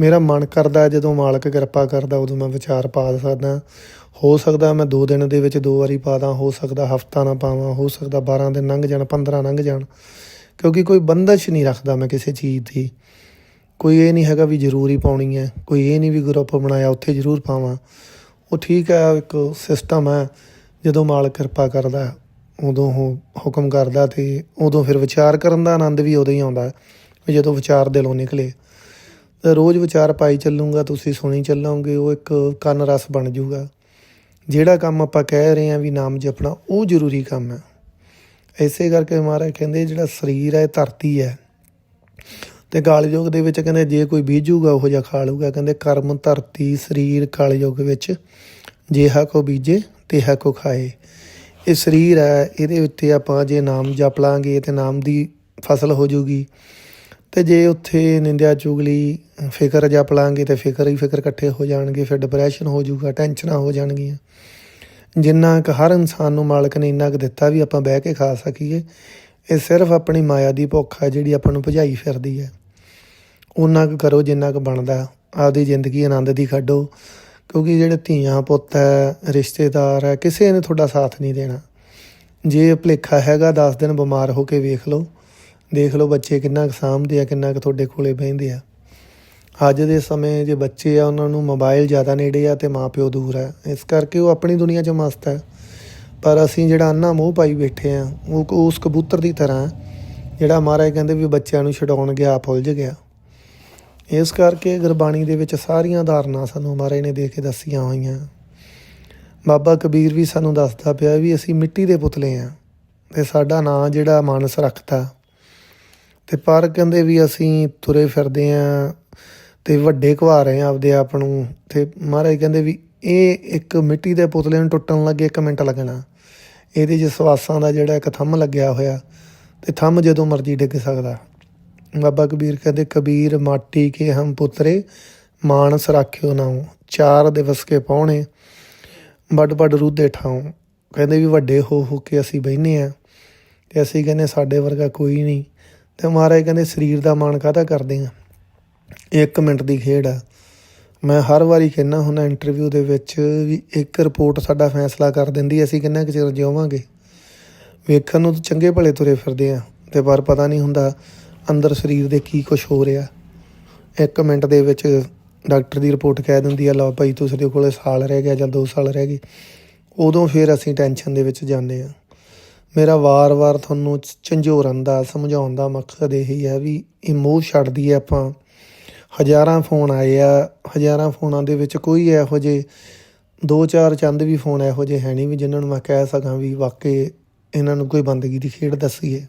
ਮੇਰਾ ਮਨ ਕਰਦਾ ਜਦੋਂ ਮਾਲਕ ਕਿਰਪਾ ਕਰਦਾ, ਉਦੋਂ ਮੈਂ ਵਿਚਾਰ ਪਾ ਸਕਦਾ। ਹੋ ਸਕਦਾ ਮੈਂ 2 ਦਿਨ ਦੇ ਵਿੱਚ ਦੋ ਵਾਰੀ ਪਾ ਦਾਂ, ਹੋ ਸਕਦਾ ਹਫਤਾ ਨਾ ਪਾਵਾਂ, ਹੋ ਸਕਦਾ 12 ਦਿਨ ਲੰਘ ਜਾਣ 15 ਲੰਘ ਜਾਣ। ਕਿਉਂਕਿ ਕੋਈ ਬੰਦਸ਼ ਨਹੀਂ ਰੱਖਦਾ ਮੈਂ ਕਿਸੇ ਚੀਜ਼ ਦੀ। ਕੋਈ ਇਹ ਨਹੀਂ ਹੈਗਾ ਵੀ ਜ਼ਰੂਰੀ ਪਾਉਣੀ ਹੈ, ਕੋਈ ਇਹ ਨਹੀਂ ਵੀ ਗਰੁੱਪ ਬਣਾਇਆ, ਉੱਥੇ ਜ਼ਰੂਰ ਪਾਵਾਂ। ਉਹ ਠੀਕ ਹੈ ਇੱਕ ਸਿਸਟਮ ਹੈ, ਜਦੋਂ ਮਾਲ ਕਿਰਪਾ ਕਰਦਾ, ਉਦੋਂ ਉਹ ਹੁਕਮ ਕਰਦਾ ਤੇ ਉਦੋਂ ਫਿਰ ਵਿਚਾਰ ਕਰਨ ਦਾ ਆਨੰਦ ਵੀ ਉਦੋਂ ਹੀ ਆਉਂਦਾ ਵੀ ਜਦੋਂ ਵਿਚਾਰ ਦਿਲੋਂ ਨਿਕਲੇ। ਤਾਂ ਰੋਜ਼ ਵਿਚਾਰ ਪਾਈ ਚੱਲੂਗਾ, ਤੁਸੀਂ ਸੁਣੀ ਚੱਲੋਗੇ, ਉਹ ਇੱਕ ਕੰਨ ਰਸ ਬਣ ਜਾਊਗਾ ਜਿਹੜਾ ਕੰਮ ਆਪਾਂ ਕਹਿ ਰਹੇ ਹਾਂ ਵੀ ਨਾਮ ਜਪਣਾ, ਉਹ ਜ਼ਰੂਰੀ ਕੰਮ ਹੈ। ਇਸੇ ਕਰਕੇ ਮਹਾਰਾਜ ਕਹਿੰਦੇ, ਜਿਹੜਾ ਸਰੀਰ ਹੈ ਧਰਤੀ ਹੈ। ਤੇ ਕਾਲਯੁਗ ਦੇ ਵਿੱਚ ਕਹਿੰਦੇ ਜੇ ਕੋਈ ਬੀਜੂਗਾ, ਉਹ ਜਿਹਾ ਖਾ ਲੂਗਾ ਕਹਿੰਦੇ ਕਰਮ, ਧਰਤੀ, ਸਰੀਰ, ਕਾਲਯੁਗ ਵਿੱਚ ਜੇਹਾ ਕੋ ਬੀਜੇ, ਤੇਹਾ ਕੋ ਖਾਏ। ਇਹ ਸਰੀਰ ਹੈ, ਇਹਦੇ ਉੱਤੇ ਆਪਾਂ ਜੇ ਨਾਮ ਜਪ ਲਾਂਗੇ ਤੇ ਨਾਮ ਦੀ ਫਸਲ ਹੋ ਜੂਗੀ। ਤੇ ਜੇ ਉੱਥੇ ਨਿੰਦਿਆ ਚੁਗਲੀ, ਫਿਕਰ ਜਪ ਲਾਂਗੇ ਤੇ ਫਿਕਰ ਹੀ ਫਿਕਰ ਇਕੱਠੇ ਹੋ ਜਾਣਗੇ, ਫਿਰ ਡਿਪਰੈਸ਼ਨ ਹੋ ਜਾਊਗਾ ਟੈਨਸ਼ਨਾਂ ਹੋ ਜਾਣਗੀਆਂ। ਜਿੰਨਾ ਕੁ ਹਰ ਇਨਸਾਨ ਨੂੰ ਮਾਲਕ ਨੇ ਇੰਨਾ ਕੁ ਦਿੱਤਾ ਵੀ ਆਪਾਂ ਬਹਿ ਕੇ ਖਾ ਸਕੀਏ। ਇਹ ਸਿਰਫ ਆਪਣੀ ਮਾਇਆ ਦੀ ਭੁੱਖ ਹੈ ਜਿਹੜੀ ਆਪਾਂ ਨੂੰ ਭਜਾਈ ਫਿਰਦੀ ਹੈ। ਉਹਨਾਂ ਕੁ ਕਰੋ, ਜਿੰਨਾ ਕੁ ਬਣਦਾ। ਆਪਦੀ ਜ਼ਿੰਦਗੀ ਆਨੰਦ ਦੀ ਕੱਢੋ ਕਿਉਂਕਿ ਜਿਹੜੇ ਧੀਆਂ ਪੁੱਤ ਹੈ, ਰਿਸ਼ਤੇਦਾਰ ਹੈ, ਕਿਸੇ ਨੇ ਤੁਹਾਡਾ ਸਾਥ ਨਹੀਂ ਦੇਣਾ। ਜੇ ਭੁਲੇਖਾ ਹੈਗਾ 10 ਦਿਨ ਬਿਮਾਰ ਹੋ ਕੇ ਵੇਖ ਲਓ। ਦੇਖ ਲਓ ਬੱਚੇ ਕਿੰਨਾ ਕੁ ਸਾਂਭਦੇ ਆ, ਕਿੰਨਾ ਕੁ ਤੁਹਾਡੇ ਕੋਲੇ ਬਹਿੰਦੇ ਆ। ਅੱਜ ਦੇ ਸਮੇਂ ਜੇ ਬੱਚੇ ਆ, ਉਹਨਾਂ ਨੂੰ ਮੋਬਾਈਲ ਜ਼ਿਆਦਾ ਨੇੜੇ ਆ ਤੇ ਮਾਪਿਓ ਦੂਰ ਆ ਇਸ ਕਰਕੇ ਉਹ ਆਪਣੀ ਦੁਨੀਆ 'ਚ ਮਸਤ ਹੈ। ਪਰ ਅਸੀਂ ਜਿਹੜਾ ਅੰਨਾ ਮੋਹ ਪਾਈ ਬੈਠੇ ਆ, ਉਹ ਉਸ ਕਬੂਤਰ ਦੀ ਤਰ੍ਹਾਂ ਜਿਹੜਾ ਮਹਾਰਾਜ ਕਹਿੰਦੇ ਵੀ ਬੱਚਿਆਂ ਨੂੰ ਛਡਾਉਣ ਗਿਆ ਆਪ ਉਲਝ ਗਿਆ। ਇਸ ਕਰਕੇ ਗੁਰਬਾਣੀ ਦੇ ਵਿੱਚ ਸਾਰੀਆਂ ਧਾਰਨਾ ਸਾਨੂੰ ਮਹਾਰਾਜ ਨੇ ਦੇ ਕੇ ਦੱਸੀਆਂ ਹੋਈਆਂ। ਬਾਬਾ ਕਬੀਰ ਵੀ ਸਾਨੂੰ ਦੱਸਦਾ ਪਿਆ ਵੀ ਅਸੀਂ ਮਿੱਟੀ ਦੇ ਪੁਤਲੇ ਆ ਤੇ ਸਾਡਾ ਨਾਂ ਜਿਹੜਾ ਮਾਨਸ ਰੱਖਤਾ। ਤੇ ਪਰ ਕਹਿੰਦੇ ਵੀ ਅਸੀਂ ਤੁਰੇ ਫਿਰਦੇ ਆ ਤੇ ਵੱਡੇ ਘਵਾ ਰਹੇ ਆ ਆਪਦੇ ਆਪ ਨੂੰ ਤੇ ਮਹਾਰਾਜ ਕਹਿੰਦੇ ਵੀ ਇਹ ਇੱਕ ਮਿੱਟੀ ਦੇ ਪੁਤਲੇ ਨੂੰ ਟੁੱਟਣ ਲੱਗੇ ਇੱਕ ਮਿੰਟ ਲੱਗਣਾ। ਇਹਦੇ 'ਚ ਸਵਾਸਾਂ ਦਾ ਜਿਹੜਾ ਇੱਕ ਥੰਮ ਲੱਗਿਆ ਹੋਇਆ ਤੇ ਥੰਮ ਜਦੋਂ ਮਰਜ਼ੀ ਡਿੱਗ ਸਕਦਾ। ਬਾਬਾ ਕਬੀਰ ਕਹਿੰਦੇ, ਕਬੀਰ ਮਾਟੀ ਕੇ ਹਮ ਪੁੱਤਰੇ, ਮਾਨਸ ਰਾਖਿਓ ਨਾਉ, ਚਾਰ ਦਿਵਸ ਕੇ ਪਾਉਣੇ ਵੱਡ ਵੱਡ ਰੂਦੇ ਠਾਉ। ਕਹਿੰਦੇ ਵੀ ਵੱਡੇ ਹੋ ਹੋ ਕੇ ਅਸੀਂ ਬਹਿਨੇ ਆ ਤੇ ਅਸੀਂ ਕਹਿੰਦੇ, ਸਾਡੇ ਵਰਗਾ ਕੋਈ ਨਹੀਂ। ਤੇ ਮਹਾਰਾਜ ਕਹਿੰਦੇ, ਸਰੀਰ ਦਾ ਮਾਣ ਕਾਹਦਾ ਕਰਦੇ ਆ? ਇੱਕ ਮਿੰਟ ਦੀ ਖੇਡ ਆ। ਮੈਂ ਹਰ ਵਾਰੀ ਕਹਿੰਦਾ ਹੁੰਦਾ ਇੰਟਰਵਿਊ ਦੇ ਵਿੱਚ ਵੀ ਇੱਕ ਰਿਪੋਰਟ ਸਾਡਾ ਫੈਸਲਾ ਕਰ ਦਿੰਦੀ ਅਸੀਂ ਕਿੰਨਾ ਕੁ ਚਿਰ ਜਿਉਵਾਂਗੇ। ਵੇਖਣ ਨੂੰ ਤਾਂ ਚੰਗੇ ਭਲੇ ਤੁਰੇ ਫਿਰਦੇ ਆ, ਤੇ ਪਰ ਪਤਾ ਨਹੀਂ ਹੁੰਦਾ ਅੰਦਰ ਸਰੀਰ ਦੇ ਕੀ ਕੁਝ ਹੋ ਰਿਹਾ। ਇੱਕ ਮਿੰਟ ਦੇ ਵਿੱਚ ਡਾਕਟਰ ਦੀ ਰਿਪੋਰਟ ਕਹਿ ਦਿੰਦੀ ਆ, ਲਓ ਭਾਈ ਤੁਹਾਡੇ ਕੋਲੇ ਸਾਲ ਰਹਿ ਗਿਆ ਜਾਂ 2 ਸਾਲ ਰਹਿ ਗਏ। ਉਦੋਂ ਫਿਰ ਅਸੀਂ ਟੈਨਸ਼ਨ ਦੇ ਵਿੱਚ ਜਾਂਦੇ ਆ। ਮੇਰਾ ਵਾਰ-ਵਾਰ ਤੁਹਾਨੂੰ ਝੰਜੋਰਨ ਦਾ, ਸਮਝਾਉਣ ਦਾ ਮਕਸਦ ਇਹੀ ਹੈ ਵੀ ਇਹ ਮੋਹ ਛੱਡਦੀ ਹੈ ਆਪਾਂ। ਹਜ਼ਾਰਾਂ ਫੋਨ ਆਏ ਆ, ਹਜ਼ਾਰਾਂ ਫੋਨਾਂ ਦੇ ਵਿੱਚ ਕੋਈ ਇਹੋ ਜਿਹੇ, ਦੋ ਚਾਰ ਚੰਦ ਵੀ ਫੋਨ ਇਹੋ ਜਿਹੇ ਹੈ ਨਹੀਂ ਵੀ ਜਿਨ੍ਹਾਂ ਨੂੰ ਮੈਂ ਕਹਿ ਸਕਾਂ ਵੀ ਵਾਕਈ ਇਹਨਾਂ ਨੂੰ ਕੋਈ ਬੰਦਗੀ ਦੀ ਖੇਡ ਦੱਸੀਏ।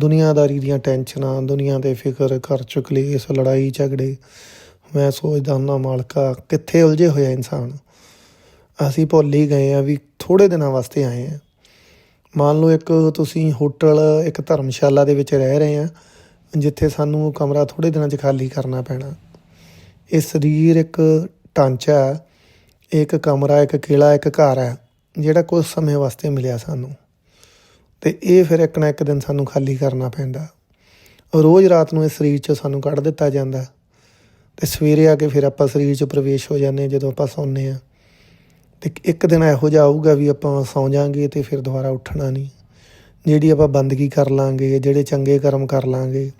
ਦੁਨੀਆਦਾਰੀ ਦੀਆਂ ਟੈਨਸ਼ਨਾਂ, ਦੁਨੀਆ ਦੇ ਫਿਕਰ, ਘਰ ਚ ਇਸ ਲੜਾਈ, ਝਗੜੇ। ਮੈਂ ਸੋਚਦਾ ਹੁੰਦਾ, ਮਾਲਕਾ, ਕਿੱਥੇ ਉਲਝੇ ਹੋਇਆ ਇਨਸਾਨ? ਅਸੀਂ ਭੁੱਲ ਹੀ ਗਏ ਆ ਵੀ ਥੋੜੇ ਦਿਨਾਂ ਵਾਸਤੇ ਆਏ ਆ। ਮੰਨ ਲਓ ਇੱਕ ਤੁਸੀਂ ਹੋਟਲ, ਇੱਕ ਧਰਮਸ਼ਾਲਾ ਦੇ ਵਿੱਚ ਰਹਿ ਰਹੇ ਆ ਜਿੱਥੇ ਸਾਨੂੰ ਉਹ ਕਮਰਾ ਥੋੜੇ ਦਿਨਾਂ 'ਚ ਖਾਲੀ ਕਰਨਾ ਪੈਣਾ। ਇਹ ਸਰੀਰ ਇੱਕ ਢਾਂਚਾ ਹੈ, ਇੱਕ ਕਮਰਾ ਇੱਕ ਕਿਲਾ ਇੱਕ ਘਰ ਹੈ ਜਿਹੜਾ ਕੁਝ ਸਮੇਂ ਵਾਸਤੇ ਮਿਲਿਆ ਸਾਨੂੰ। ਤੇ ਇਹ ਫਿਰ ਇੱਕ ਨਾ ਇੱਕ ਦਿਨ ਸਾਨੂੰ ਖਾਲੀ ਕਰਨਾ ਪੈਂਦਾ। ਰੋਜ਼ ਰਾਤ ਨੂੰ ਇਸ ਸਰੀਰ 'ਚੋਂ ਸਾਨੂੰ ਕੱਢ ਦਿੱਤਾ ਜਾਂਦਾ। ਤੇ ਸਵੇਰੇ ਆ ਕੇ ਫਿਰ ਆਪਾਂ ਸਰੀਰ 'ਚ ਪ੍ਰਵੇਸ਼ ਹੋ ਜਾਂਦੇ ਹਾਂ ਜਦੋਂ ਆਪਾਂ ਸੌਂਦੇ ਆ ਤੇ ਇੱਕ ਦਿਨ ਇਹੋ ਜਿਹਾ ਆਊਗਾ ਵੀ ਆਪਾਂ ਸੌਂ ਜਾਾਂਗੇ ਤੇ ਫਿਰ ਦੁਬਾਰਾ ਉੱਠਣਾ ਨਹੀਂ। ਜਿਹੜੀ ਆਪਾਂ ਬੰਦਗੀ ਕਰ ਲਾਂਗੇ ਜਿਹੜੇ ਚੰਗੇ ਕਰਮ ਕਰ ਲਾਂਗੇ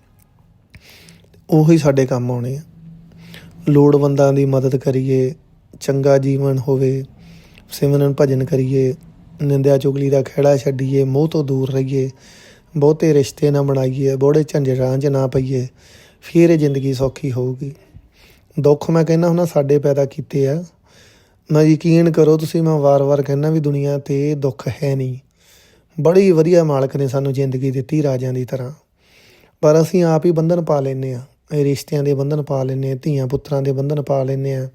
ਉਹੀ ਸਾਡੇ ਕੰਮ ਆਉਣੇ ਆ। ਲੋੜਵੰਦਾਂ ਦੀ ਮਦਦ ਕਰੀਏ, ਚੰਗਾ ਜੀਵਨ ਹੋਵੇ, ਸਿਮਰਨ ਭਜਨ ਕਰੀਏ, ਨਿੰਦਿਆ ਚੁਗਲੀ ਦਾ ਖਹਿੜਾ ਛੱਡੀਏ, ਮੋਹ ਤੋਂ ਦੂਰ ਰਹੀਏ, ਬਹੁਤੇ ਰਿਸ਼ਤੇ ਨਾ ਬਣਾਈਏ ਬੋੜੇ ਝੰਜਟਾਂ 'ਚ ਨਾ ਪਈਏ, ਫਿਰ ਇਹ ਜ਼ਿੰਦਗੀ ਸੌਖੀ ਹੋਊਗੀ। ਦੁੱਖ ਮੈਂ ਕਹਿੰਦਾ ਹੁੰਦਾ, ਸਾਡੇ ਪੈਦਾ ਕੀਤੇ ਆ। ਮੈਂ ਯਕੀਨ ਕਰੋ, ਤੁਸੀਂ ਮੈਂ ਵਾਰ-ਵਾਰ ਕਹਿੰਦਾ ਵੀ ਦੁਨੀਆ ਤੇ ਦੁੱਖ ਹੈ ਨਹੀਂ। ਬੜੀ ਵਧੀਆ ਮਾਲਕ ਨੇ ਸਾਨੂੰ ਜ਼ਿੰਦਗੀ ਦਿੱਤੀ ਰਾਜਿਆਂ ਦੀ ਤਰ੍ਹਾਂ। ਪਰ ਅਸੀਂ ਆਪ ਹੀ ਬੰਧਨ ਪਾ ਲੈਨੇ ਆ ਰਿਸ਼ਤਿਆਂ ਦੇ ਬੰਧਨ ਪਾ ਲੈਂਦੇ ਆ ਧੀਆਂ ਪੁੱਤਰਾਂ ਦੇ ਬੰਧਨ ਪਾ ਲੈਂਦੇ ਆ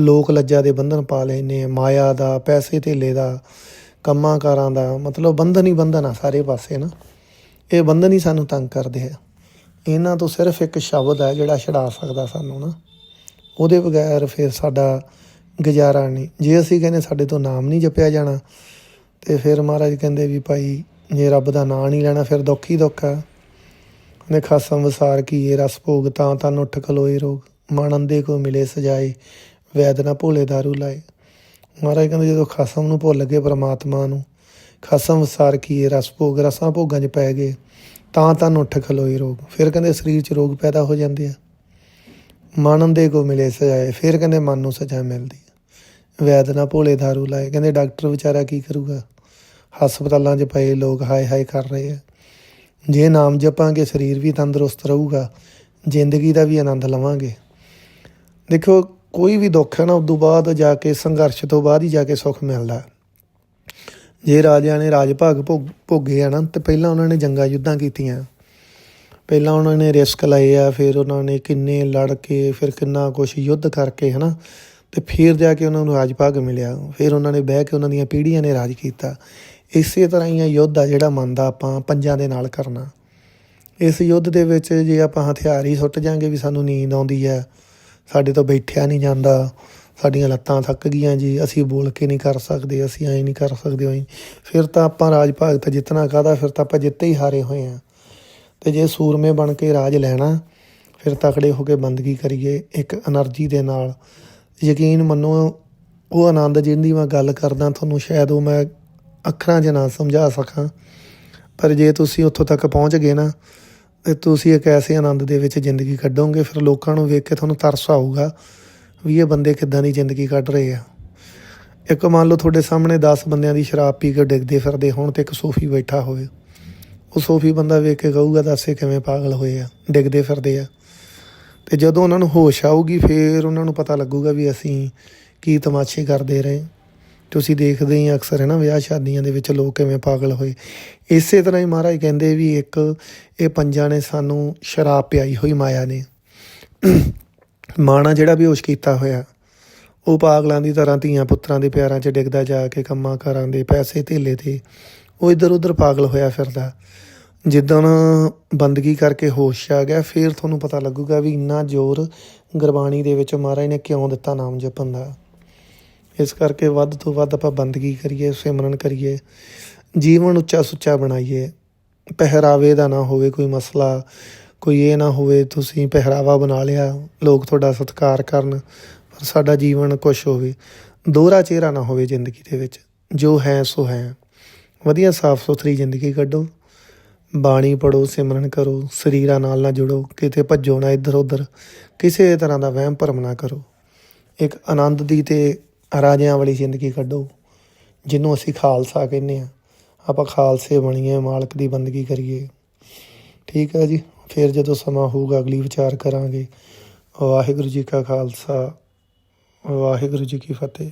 ਲੋਕ ਲੱਜਾ ਦੇ ਬੰਧਨ ਪਾ ਲੈਂਦੇ ਆ ਮਾਇਆ ਦਾ, ਪੈਸੇ ਧੇਲੇ ਦਾ ਕੰਮਾਂ ਕਾਰਾਂ ਦਾ, ਮਤਲਬ ਬੰਧਨ ਹੀ ਬੰਧਨ ਆ ਸਾਰੇ ਪਾਸੇ ਨਾ। ਇਹ ਬੰਧਨ ਹੀ ਸਾਨੂੰ ਤੰਗ ਕਰਦੇ ਆ। ਇਹਨਾਂ ਤੋਂ ਸਿਰਫ ਇੱਕ ਸ਼ਬਦ ਹੈ ਜਿਹੜਾ ਛਡਾ ਸਕਦਾ ਸਾਨੂੰ ਨਾ। ਉਹਦੇ ਬਗੈਰ ਫਿਰ ਸਾਡਾ ਗੁਜ਼ਾਰਾ ਨਹੀਂ। ਜੇ ਅਸੀਂ ਕਹਿੰਦੇ ਸਾਡੇ ਤੋਂ ਨਾਮ ਨਹੀਂ ਜਪਿਆ ਜਾਣਾ, ਤੇ ਫਿਰ ਮਹਾਰਾਜ ਕਹਿੰਦੇ ਵੀ ਭਾਈ, ਜੇ ਰੱਬ ਦਾ ਨਾਂ ਨਹੀਂ ਲੈਣਾ, ਫਿਰ ਦੁੱਖ ਹੀ ਦੁੱਖ ਆ। ਨੇ ਖਸਮ ਵਸਾਰ ਕੀਏ, ਰਸ ਭੋਗ ਤਾਂ ਤਨ ਉੱਠ ਖਲੋਏ ਰੋਗ ਮਨ ਅੰਦੇ ਕੋ ਮਿਲੇ ਸਜਾਏ, ਵੈਦ ਨਾ ਭੋਲੇ ਦਾਰੂ ਲਾਏ। ਮਹਾਰਾਜ ਕਹਿੰਦੇ ਜਦੋਂ ਖਸਮ ਨੂੰ ਭੁੱਲ ਗਏ ਪ੍ਰਮਾਤਮਾ ਨੂੰ, ਖਸਮ ਵਸਾਰ ਕੀਏ, ਰਸ ਭੋਗ, ਰਸਾਂ ਭੋਗਾਂ 'ਚ ਪੈ ਗਏ, ਤਾਂ ਤਨ ਉੱਠ ਖਲੋਏ ਰੋਗ। ਫਿਰ ਕਹਿੰਦੇ ਸਰੀਰ 'ਚ ਰੋਗ ਪੈਦਾ ਹੋ ਜਾਂਦੇ ਆ। ਮਨ ਦੇ ਕੋ ਮਿਲੇ ਸਜਾਏ, ਫਿਰ ਕਹਿੰਦੇ ਮਨ ਨੂੰ ਸਜ਼ਾ ਮਿਲਦੀ ਹੈ ਵੈਦ ਨਾ ਭੋਲੇ ਦਾਰੂ ਲਾਏ। ਕਹਿੰਦੇ ਡਾਕਟਰ ਵਿਚਾਰਾ ਕੀ ਕਰੂਗਾ? ਹਸਪਤਾਲਾਂ 'ਚ ਪਏ ਲੋਕ ਹਾਏ ਹਾਏ ਕਰ ਰਹੇ ਆ। ਜੇ ਨਾਮ ਜਪਾਂਗੇ, ਸਰੀਰ ਵੀ ਤੰਦਰੁਸਤ ਰਹੂਗਾ, ਜ਼ਿੰਦਗੀ ਦਾ ਵੀ ਆਨੰਦ ਲਵਾਂਗੇ। ਦੇਖੋ, ਕੋਈ ਵੀ ਦੁੱਖ ਹੈ ਨਾ, ਉਦੋਂ ਬਾਅਦ ਜਾ ਕੇ, ਸੰਘਰਸ਼ ਤੋਂ ਬਾਅਦ ਹੀ ਜਾ ਕੇ ਸੁੱਖ ਮਿਲਦਾ। ਜੇ ਰਾਜਿਆਂ ਨੇ ਰਾਜ ਭਾਗ ਭੋਗ- ਭੋਗੇ ਆ ਨਾ, ਤੇ ਪਹਿਲਾਂ ਉਹਨਾਂ ਨੇ ਜੰਗਾਂ ਯੁੱਧਾਂ ਕੀਤੀਆਂ। ਪਹਿਲਾਂ ਉਹਨਾਂ ਨੇ ਰਿਸਕ ਲਏ ਆ, ਫਿਰ ਉਹਨਾਂ ਨੇ ਕਿੰਨੇ ਲੜ ਕੇ ਫਿਰ ਕਿੰਨਾ ਕੁਛ ਯੁੱਧ ਕਰਕੇ, ਹਨਾ। ਤੇ ਫਿਰ ਜਾ ਕੇ ਉਹਨਾਂ ਨੂੰ ਰਾਜ ਭਾਗ ਮਿਲਿਆ। ਫਿਰ ਉਹਨਾਂ ਨੇ ਬਹਿ ਕੇ ਉਹਨਾਂ ਦੀਆਂ ਪੀੜ੍ਹੀਆਂ ਨੇ ਰਾਜ ਕੀਤਾ। ਇਸੇ ਤਰ੍ਹਾਂ ਹੀ ਆ ਯੁੱਧ ਆ ਜਿਹੜਾ ਮੰਨਦਾ ਆਪਾਂ ਪੰਜਾਂ ਦੇ ਨਾਲ ਕਰਨਾ। ਇਸ ਯੁੱਧ ਦੇ ਵਿੱਚ ਜੇ ਆਪਾਂ ਹਥਿਆਰ ਹੀ ਸੁੱਟ ਜਾਾਂਗੇ ਵੀ ਸਾਨੂੰ ਨੀਂਦ ਆਉਂਦੀ ਹੈ ਸਾਡੇ ਤੋਂ ਬੈਠਿਆ ਨਹੀਂ ਜਾਂਦਾ, ਸਾਡੀਆਂ ਲੱਤਾਂ ਥੱਕ ਗਈਆਂ ਜੀ, ਅਸੀਂ ਬੋਲ ਕੇ ਨਹੀਂ ਕਰ ਸਕਦੇ, ਅਸੀਂ ਐਂ ਨਹੀਂ ਕਰ ਸਕਦੇ ਹੋਈ। ਫਿਰ ਤਾਂ ਆਪਾਂ ਰਾਜ ਭਾਗ ਤਾਂ ਜਿੱਤਣਾ ਕਾਦਾ ਫਿਰ ਤਾਂ ਆਪਾਂ ਜਿੱਤੇ ਹੀ ਹਾਰੇ ਹੋਏ ਆ। ਤੇ ਜੇ ਸੂਰਮੇ ਬਣ ਕੇ ਰਾਜ ਲੈਣਾ, ਫਿਰ ਤਕੜੇ ਹੋ ਕੇ ਬੰਦਗੀ ਕਰੀਏ ਇੱਕ એનર્ਜੀ ਦੇ ਨਾਲ। ਯਕੀਨ ਮੰਨੋ, ਉਹ ਆਨੰਦ ਜਿੰਦੀ ਮੈਂ ਗੱਲ ਕਰਦਾ, ਤੁਹਾਨੂੰ ਸ਼ਾਇਦ ਉਹ ਮੈਂ ਅੱਖਰਾਂ 'ਚ ਨਾ ਸਮਝਾ ਸਕਾਂ। ਪਰ ਜੇ ਤੁਸੀਂ ਉੱਥੋਂ ਤੱਕ ਪਹੁੰਚ ਗਏ ਨਾ, ਤੇ ਤੁਸੀਂ ਇੱਕ ਐਸੇ ਆਨੰਦ ਦੇ ਵਿੱਚ ਜ਼ਿੰਦਗੀ ਕੱਢੋਗੇ, ਫਿਰ ਲੋਕਾਂ ਨੂੰ ਵੇਖ ਕੇ ਤੁਹਾਨੂੰ ਤਰਸ ਆਊਗਾ ਵੀ ਇਹ ਬੰਦੇ ਕਿੱਦਾਂ ਦੀ ਜ਼ਿੰਦਗੀ ਕੱਢ ਰਹੇ ਆ। ਇੱਕ ਮੰਨ ਲਓ ਤੁਹਾਡੇ ਸਾਹਮਣੇ 10 ਬੰਦਿਆਂ ਦੀ ਸ਼ਰਾਬ ਪੀ ਕੇ ਡਿੱਗਦੇ ਫਿਰਦੇ ਹੋਣ ਤੇ ਇੱਕ ਸੂਫੀ ਬੈਠਾ ਹੋਵੇ। ਉਹ ਸੂਫੀ ਬੰਦਾ ਵੇਖ ਕੇ ਕਹੂਗਾ, ਦੱਸ ਇਹ ਕਿਵੇਂ ਪਾਗਲ ਹੋਏ ਆ, ਡਿੱਗਦੇ ਫਿਰਦੇ ਆ। ਤੇ ਜਦੋਂ ਉਹਨਾਂ ਨੂੰ ਹੋਸ਼ ਆਊਗੀ, ਫਿਰ ਉਹਨਾਂ ਨੂੰ ਪਤਾ ਲੱਗੂਗਾ ਵੀ ਅਸੀਂ ਕੀ ਤਮਾਸ਼ੇ ਕਰਦੇ ਰਹੇ। ਤੁਸੀਂ ਦੇਖਦੇ ਹੀ ਅਕਸਰ, ਹੈ ਨਾ, ਵਿਆਹ ਸ਼ਾਦੀਆਂ ਦੇ ਵਿੱਚ ਲੋਕ ਕਿਵੇਂ ਪਾਗਲ ਹੋਏ। ਇਸੇ ਤਰ੍ਹਾਂ ਹੀ ਮਹਾਰਾਜ ਕਹਿੰਦੇ ਵੀ ਇੱਕ, ਇਹ ਪੰਜਾਂ ਨੇ ਸਾਨੂੰ ਸ਼ਰਾਬ ਪਿਆਈ ਹੋਈ ਮਾਇਆ ਨੇ। ਮਾਣਾ ਜਿਹੜਾ ਬੇਹੋਸ਼ ਕੀਤਾ ਹੋਇਆ, ਉਹ ਪਾਗਲਾਂ ਦੀ ਤਰ੍ਹਾਂ ਧੀਆਂ ਪੁੱਤਰਾਂ ਦੇ ਪਿਆਰਾਂ 'ਚ ਡਿੱਗਦਾ ਜਾ ਕੇ ਕੰਮਾਂ ਕਾਰਾਂ ਦੇ ਪੈਸੇ ਧੇਲੇ ਤੇ ਉਹ ਇੱਧਰ ਉੱਧਰ ਪਾਗਲ ਹੋਇਆ ਫਿਰਦਾ। ਜਿੱਦਣ ਬੰਦਗੀ ਕਰਕੇ ਹੋਸ਼ ਆ ਗਿਆ, ਫਿਰ ਤੁਹਾਨੂੰ ਪਤਾ ਲੱਗੂਗਾ ਵੀ ਇੰਨਾ ਜ਼ੋਰ ਗੁਰਬਾਣੀ ਦੇ ਵਿੱਚ ਮਹਾਰਾਜ ਨੇ ਕਿਉਂ ਦਿੱਤਾ ਨਾਮ ਜਪਣ ਦਾ। ਇਸ ਕਰਕੇ ਵੱਧ ਤੋਂ ਵੱਧ ਆਪਾਂ ਬੰਦਗੀ ਕਰੀਏ, ਸਿਮਰਨ ਕਰੀਏ, ਜੀਵਨ ਉੱਚਾ ਸੁੱਚਾ ਬਣਾਈਏ। ਪਹਿਰਾਵੇ ਦਾ ਨਾ ਹੋਵੇ ਕੋਈ ਮਸਲਾ, ਕੋਈ ਇਹ ਨਾ ਹੋਵੇ ਤੁਸੀਂ ਪਹਿਰਾਵਾ ਬਣਾ ਲਿਆ, ਲੋਕ ਤੁਹਾਡਾ ਸਤਿਕਾਰ ਕਰਨ, ਪਰ ਸਾਡਾ ਜੀਵਨ ਕੁਛ ਹੋਵੇ। ਦੋਹਰਾ ਚਿਹਰਾ ਨਾ ਹੋਵੇ ਜ਼ਿੰਦਗੀ ਦੇ ਵਿੱਚ, ਜੋ ਹੈ ਸੋ ਹੈ। ਵਧੀਆ ਸਾਫ਼ ਸੁਥਰੀ ਜ਼ਿੰਦਗੀ ਕੱਢੋ, ਬਾਣੀ ਪੜੋ ਸਿਮਰਨ ਕਰੋ, ਸਰੀਰਾਂ ਨਾਲ ਨਾ ਜੁੜੋ, ਕਿਤੇ ਭੱਜੋ ਨਾ ਇੱਧਰ ਉੱਧਰ ਕਿਸੇ ਤਰ੍ਹਾਂ ਦਾ ਵਹਿਮ ਭਰਮ ਨਾ ਕਰੋ। ਇੱਕ ਆਨੰਦ ਦੀ ਤੇ ਰਾਜਿਆਂ ਵਾਲੀ ਜ਼ਿੰਦਗੀ ਕੱਢੋ, ਜਿਹਨੂੰ ਅਸੀਂ ਖਾਲਸਾ ਕਹਿੰਦੇ ਆ ਆਪਾਂ ਖਾਲਸੇ ਬਣੀਏ, ਮਾਲਕ ਦੀ ਬੰਦਗੀ ਕਰੀਏ। ਠੀਕ ਹੈ ਜੀ, ਫਿਰ ਜਦੋਂ ਸਮਾਂ ਹੋਊਗਾ, ਅਗਲੀ ਵਿਚਾਰ ਕਰਾਂਗੇ। ਵਾਹਿਗੁਰੂ ਜੀ ਕਾ ਖਾਲਸਾ, ਵਾਹਿਗੁਰੂ ਜੀ ਕੀ ਫਤਿਹ।